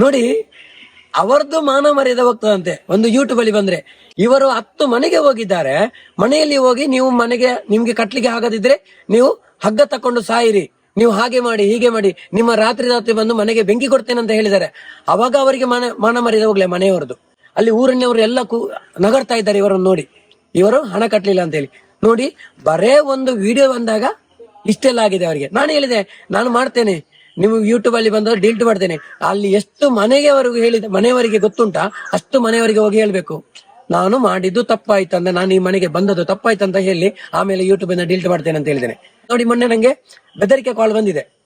ನೋಡಿ ಅವರದ್ದು ಮಾನ ಮರ್ಯಾದೆ ಹೋಗ್ತದಂತೆ. ಒಂದು ಯೂಟ್ಯೂಬ್ ಅಲ್ಲಿ ಬಂದ್ರೆ, ಇವರು ಹತ್ತು ಮನೆಗೆ ಹೋಗಿದ್ದಾರೆ. ಮನೆಯಲ್ಲಿ ಹೋಗಿ ನೀವು ಮನೆಗೆ, ನಿಮ್ಗೆ ಕಟ್ಲಿಕ್ಕೆ ಆಗದಿದ್ರೆ ನೀವು ಹಗ್ಗ ತಕೊಂಡು ಸಾಯಿರಿ. ನೀವು ಹಾಗೆ ಮಾಡಿ, ಹೀಗೆ ಮಾಡಿ, ನಿಮ್ಮ ರಾತ್ರಿ ರಾತ್ರಿ ಬಂದು ಮನೆಗೆ ಬೆಂಕಿ ಕೊಡ್ತೇನೆ ಅಂತ ಹೇಳಿದ್ದಾರೆ. ಅವಾಗ ಅವರಿಗೆ ಮಾನ ಮಾನ ಮರ್ಯಾದೆ ಹೋಗ್ಲೆ ಮನೆಯವರದು. ಅಲ್ಲಿ ಊರಿನವರು ಎಲ್ಲ ಕೂ, ನಗರ್ತಾ ಇದ್ದಾರೆ ಇವರನ್ನು ನೋಡಿ. ಇವರು ಹಣ ಕಟ್ಲಿಲ್ಲ ಅಂತ ಹೇಳಿ. ನೋಡಿ, ಬರೇ ಒಂದು ವಿಡಿಯೋ ಬಂದಾಗ ಇಷ್ಟೆಲ್ಲ ಆಗಿದೆ ಅವರಿಗೆ. ನಾನು ಹೇಳಿದೆ, ನಾನು ಮಾಡ್ತೇನೆ. ನೀವು ಯೂಟ್ಯೂಬ್ ಅಲ್ಲಿ ಬಂದವರು ಡಿಲ್ಟ್ ಮಾಡ್ತೇನೆ. ಅಲ್ಲಿ ಎಷ್ಟು ಮನೆಗೆವರೆಗೂ ಹೇಳಿದ, ಮನೆಯವರಿಗೆ ಗೊತ್ತುಂಟಾ? ಅಷ್ಟು ಮನೆಯವರಿಗೆ ಹೋಗಿ ಹೇಳ್ಬೇಕು. ನಾನು ಮಾಡಿದ್ದು ತಪ್ಪಾಯ್ತಂದ ನಾನು ಈ ಮನೆಗೆ ಬಂದದ್ದು ತಪ್ಪಾಯ್ತಂತ ಹೇಳಿ ಆಮೇಲೆ ಯೂಟ್ಯೂಬ್ ಇಂದ ಡಿಲ್ಟ್ ಮಾಡ್ತೇನೆ ಅಂತ ಹೇಳಿದ್ದೇನೆ. ನೋಡಿ ಮೊನ್ನೆ ನಂಗೆ ಬೆದರಿಕೆ ಕಾಲ್ ಬಂದಿದೆ.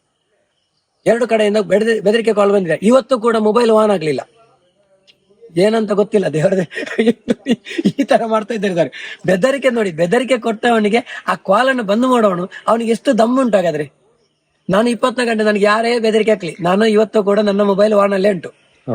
ಎರಡು ಕಡೆಯಿಂದ ಬೆದರಿ- ಬೆದರಿಕೆ ಕಾಲ್ ಬಂದಿದೆ. ಇವತ್ತು ಕೂಡ ಮೊಬೈಲ್ ಆನ್ ಆಗ್ಲಿಲ್ಲ. ಏನಂತ ಗೊತ್ತಿಲ್ಲ ದೇವರದೇ ಈ ತರ ಮಾಡ್ತಾ ಇದ್ದಾರೆ ಬೆದರಿಕೆ ನೋಡಿ, ಬೆದರಿಕೆ ಕೊಟ್ಟವನಿಗೆ ಆ ಕಾಲನ್ನು ಬಂದ್ ಮಾಡೋನು ಅವನಿಗೆ ಎಷ್ಟು ದಮ್ಮು ಹಾಗಾದ್ರೆ ನಾನು ಇಪ್ಪತ್ನಾಲ್ಕು ಗಂಟೆ ನನಗೆ ಯಾರೇ ಬೆದರಿಕೆ ಹಾಕ್ಲಿ ನಾನು ಇವತ್ತು ಕೂಡ ನನ್ನ ಮೊಬೈಲ್ ಆನ್ ಅಲ್ಲೇ ಉಂಟು.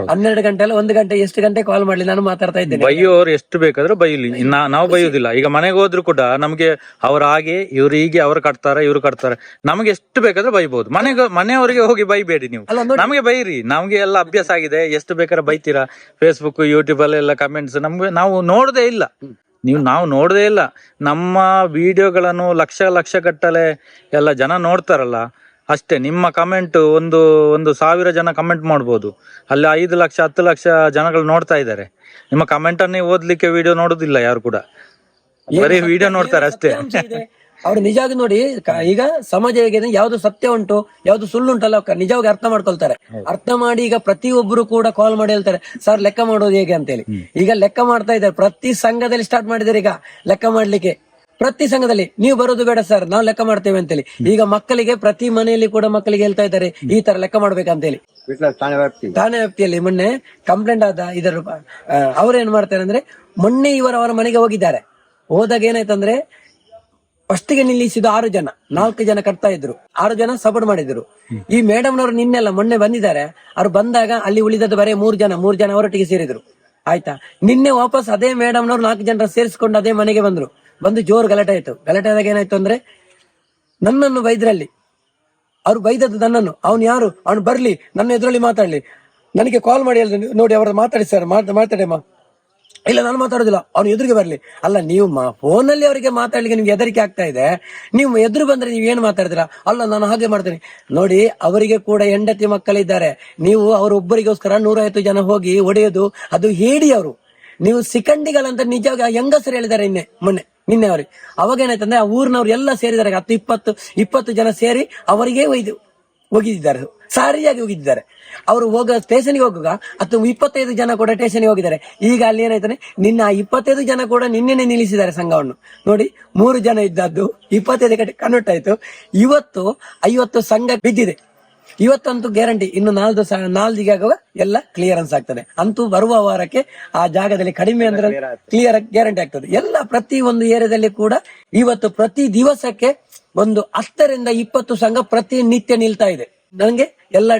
ಹನ್ನೆರಡು ಗಂಟೆ ಅಲ್ಲ ಒಂದು ಗಂಟೆ ಎಷ್ಟು ಗಂಟೆ ಕಾಲ್ ಮಾಡ್ಲಿ ನಾನು ಮಾತಾಡ್ತಾ ಇದ್ದೇನೆ. ಬೈಯೋರು ಎಷ್ಟು ಬೇಕಾದ್ರೂ ಬೈಲಿ ನಾವು ಬೈಯೋದಿಲ್ಲ ಈಗ ಮನೆಗೆ ಹೋದ್ರು ಕೂಡ ನಮ್ಗೆ ಅವ್ರ ಹಾಗೆ ಇವ್ರು ಹೀಗೆ ಅವ್ರು ಕಟ್ತಾರೆ ಇವ್ರು ಕಟ್ತಾರೆ. ನಮ್ಗೆ ಎಷ್ಟು ಬೇಕಾದ್ರೂ ಬೈಬಹುದು ಮನೆಗೆ ಮನೆಯವರಿಗೆ ಹೋಗಿ ಬೈಬೇಡಿ ನೀವು. ನಮ್ಗೆ ಬೈರಿ. ನಮ್ಗೆ ಎಲ್ಲ ಅಭ್ಯಾಸ ಆಗಿದೆ. ಎಷ್ಟು ಬೇಕಾದ್ರೆ ಬೈತೀರಾ? ಫೇಸ್ಬುಕ್ ಯೂಟ್ಯೂಬ್ ಎಲ್ಲ ಕಮೆಂಟ್ಸ್ ನಮ್ಗೆ ನಾವು ನೋಡದೇ ಇಲ್ಲ. ನೀವು ನಾವು ನೋಡದೇ ಇಲ್ಲ. ನಮ್ಮ ವಿಡಿಯೋಗಳನ್ನು ಲಕ್ಷ ಲಕ್ಷ ಗಟ್ಟಲೆ ಎಲ್ಲ ಜನ ನೋಡ್ತಾರಲ್ಲ ಅಷ್ಟೇ ನಿಮ್ಮ ಕಮೆಂಟ್ ಒಂದು ಒಂದು ಸಾವಿರ ಜನ ಕಮೆಂಟ್ ಮಾಡ್ಬೋದು. ಅಲ್ಲಿ ಐದು ಲಕ್ಷ ಹತ್ತು ಲಕ್ಷ ಜನಗಳು ನೋಡ್ತಾ ಇದ್ದಾರೆ. ನಿಮ್ಮ ಕಮೆಂಟ್ ಅನ್ನೇ ಓದ್ಲಿಕ್ಕೆ ವಿಡಿಯೋ ನೋಡುದಿಲ್ಲ ಯಾರು ಕೂಡ. ಬರೀ ವಿಡಿಯೋ ನೋಡ್ತಾರೆ ಅಷ್ಟೇ. ಅವ್ರು ನಿಜವಾಗಿ ನೋಡಿ ಈಗ ಸಮಾಜ ಹೇಗಿದೆ ಯಾವ್ದು ಸತ್ಯ ಉಂಟು ಯಾವ್ದು ಸುಳ್ಳು ಉಂಟಲ್ಲ ನಿಜವಾಗಿ ಅರ್ಥ ಮಾಡ್ಕೊಳ್ತಾರೆ. ಅರ್ಥ ಮಾಡಿ ಈಗ ಪ್ರತಿಯೊಬ್ಬರು ಕೂಡ ಕಾಲ್ ಮಾಡಿ ಹೇಳ್ತಾರೆ ಸರ್ ಲೆಕ್ಕ ಮಾಡೋದು ಹೇಗೆ? ಅಂತ ಹೇಳಿ ಈಗ ಲೆಕ್ಕ ಮಾಡ್ತಾ ಇದ್ದಾರೆ ಪ್ರತಿ ಸಂಘದಲ್ಲಿ ಸ್ಟಾರ್ಟ್ ಮಾಡಿದ್ದಾರೆ ಈಗ ಲೆಕ್ಕ ಮಾಡ್ಲಿಕ್ಕೆ. ಪ್ರತಿ ಸಂಘದಲ್ಲಿ ನೀವು ಬರೋದು ಬೇಡ ಸರ್ ನಾವು ಲೆಕ್ಕ ಮಾಡ್ತೇವೆ ಅಂತೇಳಿ. ಈಗ ಮಕ್ಕಳಿಗೆ ಪ್ರತಿ ಮನೆಯಲ್ಲಿ ಕೂಡ ಮಕ್ಕಳಿಗೆ ಹೇಳ್ತಾ ಇದ್ದಾರೆ ಈ ತರ ಲೆಕ್ಕ ಮಾಡ್ಬೇಕಂತ ಹೇಳಿ ಠಾಣೆ ವ್ಯಾಪ್ತಿ. ಠಾಣೆ ವ್ಯಾಪ್ತಿಯಲ್ಲಿ ಮೊನ್ನೆ ಕಂಪ್ಲೇಂಟ್ ಆದ ಇದರ ಅವ್ರೇನ್ ಮಾಡ್ತಾರೆ ಅಂದ್ರೆ ಮೊನ್ನೆ ಇವರು ಅವರ ಮನೆಗೆ ಹೋಗಿದ್ದಾರೆ. ಹೋದಾಗ ಏನಾಯ್ತಂದ್ರೆ ಫಸ್ಟಿಗೆ ನಿಲ್ಲಿಸಿದ ಆರು ಜನ ನಾಲ್ಕು ಜನ ಕಟ್ತಾ ಇದ್ರು. ಆರು ಜನ ಸಪೋರ್ಟ್ ಮಾಡಿದ್ರು. ಈ ಮೇಡಮ್ನವರು ನಿನ್ನೆಲ್ಲ ಮೊನ್ನೆ ಬಂದಿದ್ದಾರೆ ಅವ್ರು ಬಂದಾಗ ಅಲ್ಲಿ ಉಳಿದದ್ದು ಬರೀ ಮೂರ್ ಜನ ಮೂರ್ ಜನ ಅವರೊಟ್ಟಿಗೆ ಸೇರಿದ್ರು. ಆಯ್ತಾ? ನಿನ್ನೆ ವಾಪಸ್ ಅದೇ ಮೇಡಮ್ನವ್ರು ನಾಲ್ಕು ಜನರ ಸೇರಿಸ್ಕೊಂಡು ಅದೇ ಮನೆಗೆ ಬಂದ್ರು. ಬಂದು ಜೋರ್ ಗಲಾಟೆ ಆಯ್ತು. ಗಲಾಟೆ ಆದಾಗ ಏನಾಯ್ತು ಅಂದ್ರೆ, ನನ್ನನ್ನು ಬೈದ್ರಲ್ಲಿ. ಅವ್ರು ಬೈದದ್ದು ನನ್ನನ್ನು. ಅವನು ಯಾರು? ಅವನು ಬರ್ಲಿ, ನನ್ನ ಎದುರಲ್ಲಿ ಮಾತಾಡ್ಲಿ. ನನಗೆ ಕಾಲ್ ಮಾಡಿ ಹೇಳಿದ್ರು ನೋಡಿ ಅವ್ರದ್ದು ಮಾತಾಡಿ ಸರ್ ಮಾತಾಡಮ್ಮ ಇಲ್ಲ, ನಾನು ಮಾತಾಡೋದಿಲ್ಲ. ಅವ್ನು ಎದುರಿಗೆ ಬರ್ಲಿ. ಅಲ್ಲ, ನೀವು ಫೋನ್ ಅಲ್ಲಿ ಅವರಿಗೆ ಮಾತಾಡ್ಲಿಕ್ಕೆ ನಿಮ್ಗೆ ಹೆದರಿಕೆ ಆಗ್ತಾ ಇದೆ. ನೀವು ಎದುರು ಬಂದ್ರೆ ನೀವು ಏನು ಮಾತಾಡ್ತೀರಾ ಅಲ್ಲ, ನಾನು ಹಾಗೆ ಮಾಡ್ತೇನೆ. ನೋಡಿ, ಅವರಿಗೆ ಕೂಡ ಹೆಂಡತಿ ಮಕ್ಕಳಿದ್ದಾರೆ. ನೀವು ಅವರೊಬ್ಬರಿಗೋಸ್ಕರ ನೂರೈವತ್ತು ಜನ ಹೋಗಿ ಒಡೆಯೋದು ಅದು ಹೇಳಿ ಅವರು. ನೀವು ಸಿಕಂಡಿಗಳಂತ ನಿಜವಾಗ ಹೆಂಗಸರು ಹೇಳಿದ್ದಾರೆ ಇನ್ನೇ ಮೊನ್ನೆ. ನಿನ್ನೆ ಅವ್ರಿಗೆ. ಅವಾಗ ಏನಾಯ್ತಂದ್ರೆ ಆ ಊರಿನವ್ರು ಎಲ್ಲ ಸೇರಿದ್ದಾರೆ. ಹತ್ತು, ಇಪ್ಪತ್ತು ಇಪ್ಪತ್ತು ಜನ ಸೇರಿ ಅವರಿಗೆ ಒಯ್ದು ಹೋಗಿದ್ದಾರೆ ಸಾರಿಯಾಗಿ ಹೋಗಿದ್ದಾರೆ ಅವರು ಹೋಗ ಸ್ಟೇಷನ್ಗೆ ಹೋಗುವಾಗ ಹತ್ತು, ಇಪ್ಪತ್ತೈದು ಜನ ಕೂಡ ಸ್ಟೇಷನ್ಗೆ ಹೋಗಿದ್ದಾರೆ. ಈಗ ಅಲ್ಲಿ ಏನಾಯ್ತಾನೆ ನಿನ್ನ ಇಪ್ಪತ್ತೈದು ಜನ ಕೂಡ ನಿನ್ನೆನೆ ನಿಲ್ಲಿಸಿದ್ದಾರೆ ಸಂಘವನ್ನು. ನೋಡಿ, ಮೂರು ಜನ ಇದ್ದದ್ದು ಇಪ್ಪತ್ತೈದು ಕಡೆ ಕನ್ವರ್ಟ್ ಆಯ್ತು ಇವತ್ತು ಐವತ್ತು ಸಂಘ ಬಿದ್ದಿದೆ. ಇವತ್ತಂತೂ ಗ್ಯಾರಂಟಿ. ಇನ್ನು ನಾಲ್ದು ನಾಲ್ದಿಗೆ ಆಗುವ ಎಲ್ಲ ಕ್ಲಿಯರೆನ್ಸ್ ಆಗ್ತದೆ. ಅಂತೂ ಬರುವ ವಾರಕ್ಕೆ ಆ ಜಾಗದಲ್ಲಿ ಕಡಿಮೆ ಅಂದ್ರೆ ಕ್ಲಿಯರ್ ಗ್ಯಾರಂಟಿ ಆಗ್ತದೆ. ಎಲ್ಲ ಪ್ರತಿ ಒಂದು ಏರಿಯಾದಲ್ಲಿ ಕೂಡ ಇವತ್ತು ಪ್ರತಿ ದಿವಸಕ್ಕೆ ಒಂದು ಹತ್ತರಿಂದ ಇಪ್ಪತ್ತು ಸಂಘ ಪ್ರತಿ ನಿತ್ಯ ನಿಲ್ತಾ ಇದೆ. ನನಗೆ ಎಲ್ಲ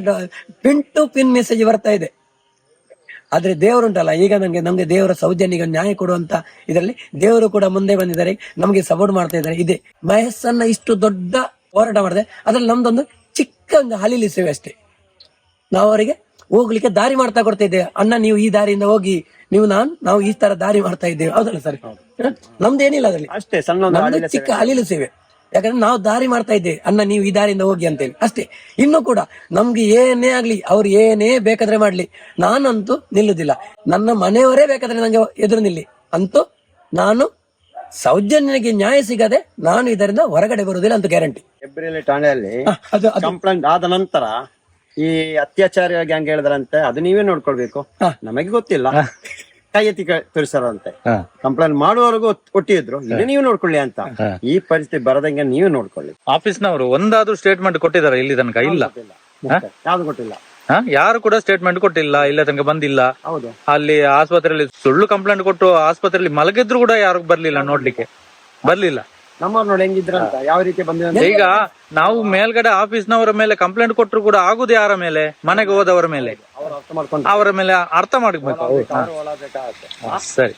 ಪಿನ್ ಟು ಪಿನ್ ಮೆಸೇಜ್ ಬರ್ತಾ ಇದೆ. ಆದ್ರೆ ದೇವರುಂಟಲ್ಲ ಈಗ ನಮ್ಗೆ ನಮ್ಗೆ ದೇವರ ಸೌಜನ್ಯ ನ್ಯಾಯ ಕೊಡುವಂತ ಇದರಲ್ಲಿ ದೇವರು ಕೂಡ ಮುಂದೆ ಬಂದಿದ್ದಾರೆ. ನಮಗೆ ಸಪೋರ್ಟ್ ಮಾಡ್ತಾ ಇದ್ದಾರೆ. ಇದೆ. ಮಹಸ್ಸನ್ನ ಇಷ್ಟು ದೊಡ್ಡ ಹೋರಾಟ ಮಾಡಿದೆ. ಅದ್ರಲ್ಲಿ ನಮ್ದೊಂದು ಚಿಕ್ಕ ಒಂದು ಹಲಿಲಿ ಸೇವೆ ಅಷ್ಟೇ. ನಾವು ಅವರಿಗೆ ಹೋಗ್ಲಿಕ್ಕೆ ದಾರಿ ಮಾಡ್ತಾ ಕೊಡ್ತಾ ಇದ್ದೇವೆ. ಅಣ್ಣ ನೀವು ಈ ದಾರಿಯಿಂದ ಹೋಗಿ ನೀವು ನಾನು ನಾವು ಈ ತರ ದಾರಿ ಮಾಡ್ತಾ ಇದ್ದೇವೆ. ಹೌದಲ್ಲ ಸರ್? ನಮ್ದು ಏನಿಲ್ಲ ಅದರಲ್ಲಿ. ಅಷ್ಟೇ ಸಣ್ಣ ಚಿಕ್ಕ ಅಲಿಲು ಸೇವೆ ಯಾಕಂದ್ರೆ ನಾವು ದಾರಿ ಮಾಡ್ತಾ ಇದ್ದೇವೆ. ಅಣ್ಣ ನೀವು ಈ ದಾರಿಯಿಂದ ಹೋಗಿ ಅಂತೇಳಿ. ಅಷ್ಟೇ. ಇನ್ನು ಕೂಡ ನಮ್ಗೆ ಏನೇ ಆಗ್ಲಿ ಅವ್ರು ಏನೇ ಬೇಕಾದ್ರೆ ಮಾಡ್ಲಿ. ನಾನಂತೂ ನಿಲ್ಲುದಿಲ್ಲ. ನನ್ನ ಮನೆಯವರೇ ಬೇಕಾದ್ರೆ ನಂಗೆ ಎದುರು ನಿಲ್ಲಿ. ಅಂತೂ ನಾನು ಸೌಜನ್ಯನಿಗೆ ನ್ಯಾಯ ಸಿಗದೆ ನಾನು ಇದರಿಂದ ಹೊರಗಡೆ ಬರುವುದಿಲ್ಲ ಅಂತ ಗ್ಯಾರಂಟಿ ಹೆಬ್ರಿಯಲ್ಲಿ ಠಾಣೆಯಲ್ಲಿ ಅದು ಅದು. ಕಂಪ್ಲೇಂಟ್ ಆದ ನಂತರ ಈ ಅತ್ಯಾಚಾರ ಗ್ಯಾಂಗ್ ಹೇಳಿದ್ರಂತೆ ಅದು ನೀವೇ ನೋಡ್ಕೊಳ್ಬೇಕು. ನಮಗೆ ಗೊತ್ತಿಲ್ಲ. ಕೈ ಎತ್ತಿ ತೋರಿಸಾರಂತೆ. ಕಂಪ್ಲೇಂಟ್ ಮಾಡುವವರೆಗೂ ಕೊಟ್ಟಿದ್ರು ಇಲ್ಲಿ ನೀವು ನೋಡ್ಕೊಳ್ಳಿ ಅಂತ. ಈ ಪರಿಸ್ಥಿತಿ ಬರದಂಗೆ ನೀವೇ ನೋಡ್ಕೊಳ್ಳಿ. ಆಫೀಸ್ನವರು ಒಂದಾದ್ರೂ ಸ್ಟೇಟ್ಮೆಂಟ್ ಕೊಟ್ಟಿದ್ದಾರೆ ಇಲ್ಲಿ ತನಕ ಇಲ್ಲ. ಯಾವ್ದು ಕೊಟ್ಟಿಲ್ಲ? ಹ? ಯಾರು ಕೂಡ ಸ್ಟೇಟ್ಮೆಂಟ್ ಕೊಟ್ಟಿಲ್ಲ ಇಲ್ಲ ತನಕ ಬಂದಿಲ್ಲ. ಹೌದು. ಅಲ್ಲಿ ಆಸ್ಪತ್ರೆಯಲ್ಲಿ ಸುಳ್ಳು ಕಂಪ್ಲೇಂಟ್ ಕೊಟ್ಟು ಆಸ್ಪತ್ರೆಯಲ್ಲಿ ಮಲಗಿದ್ರು ಕೂಡ ಯಾರು ಬರ್ಲಿಲ್ಲ ನೋಡ್ಲಿಕ್ಕೆ. ಬರ್ಲಿಲ್ಲ. ನಮ್ಮವ್ರು ನೋಡಿ ಹೆಂಗಿದ್ರಂತ ಯಾವ ರೀತಿ ಬಂದಿದೆ ಈಗ ನಾವು ಮೇಲ್ಗಡೆ ಆಫೀಸ್ನವರ ಮೇಲೆ ಕಂಪ್ಲೇಂಟ್ ಕೊಟ್ಟರು ಕೂಡ ಆಗುದು ಯಾರ ಮೇಲೆ? ಮನೆಗೆ ಹೋದವರ ಮೇಲೆ. ಅವ್ರು ಅರ್ಥ ಮಾಡ್ಕೊಂಡು ಅವರ ಮೇಲೆ ಅರ್ಥ ಮಾಡ್ಬೇಕು. ಅವ್ರು ಒಳಬೇಕಾಗತ್ತೆ. ಸರಿ.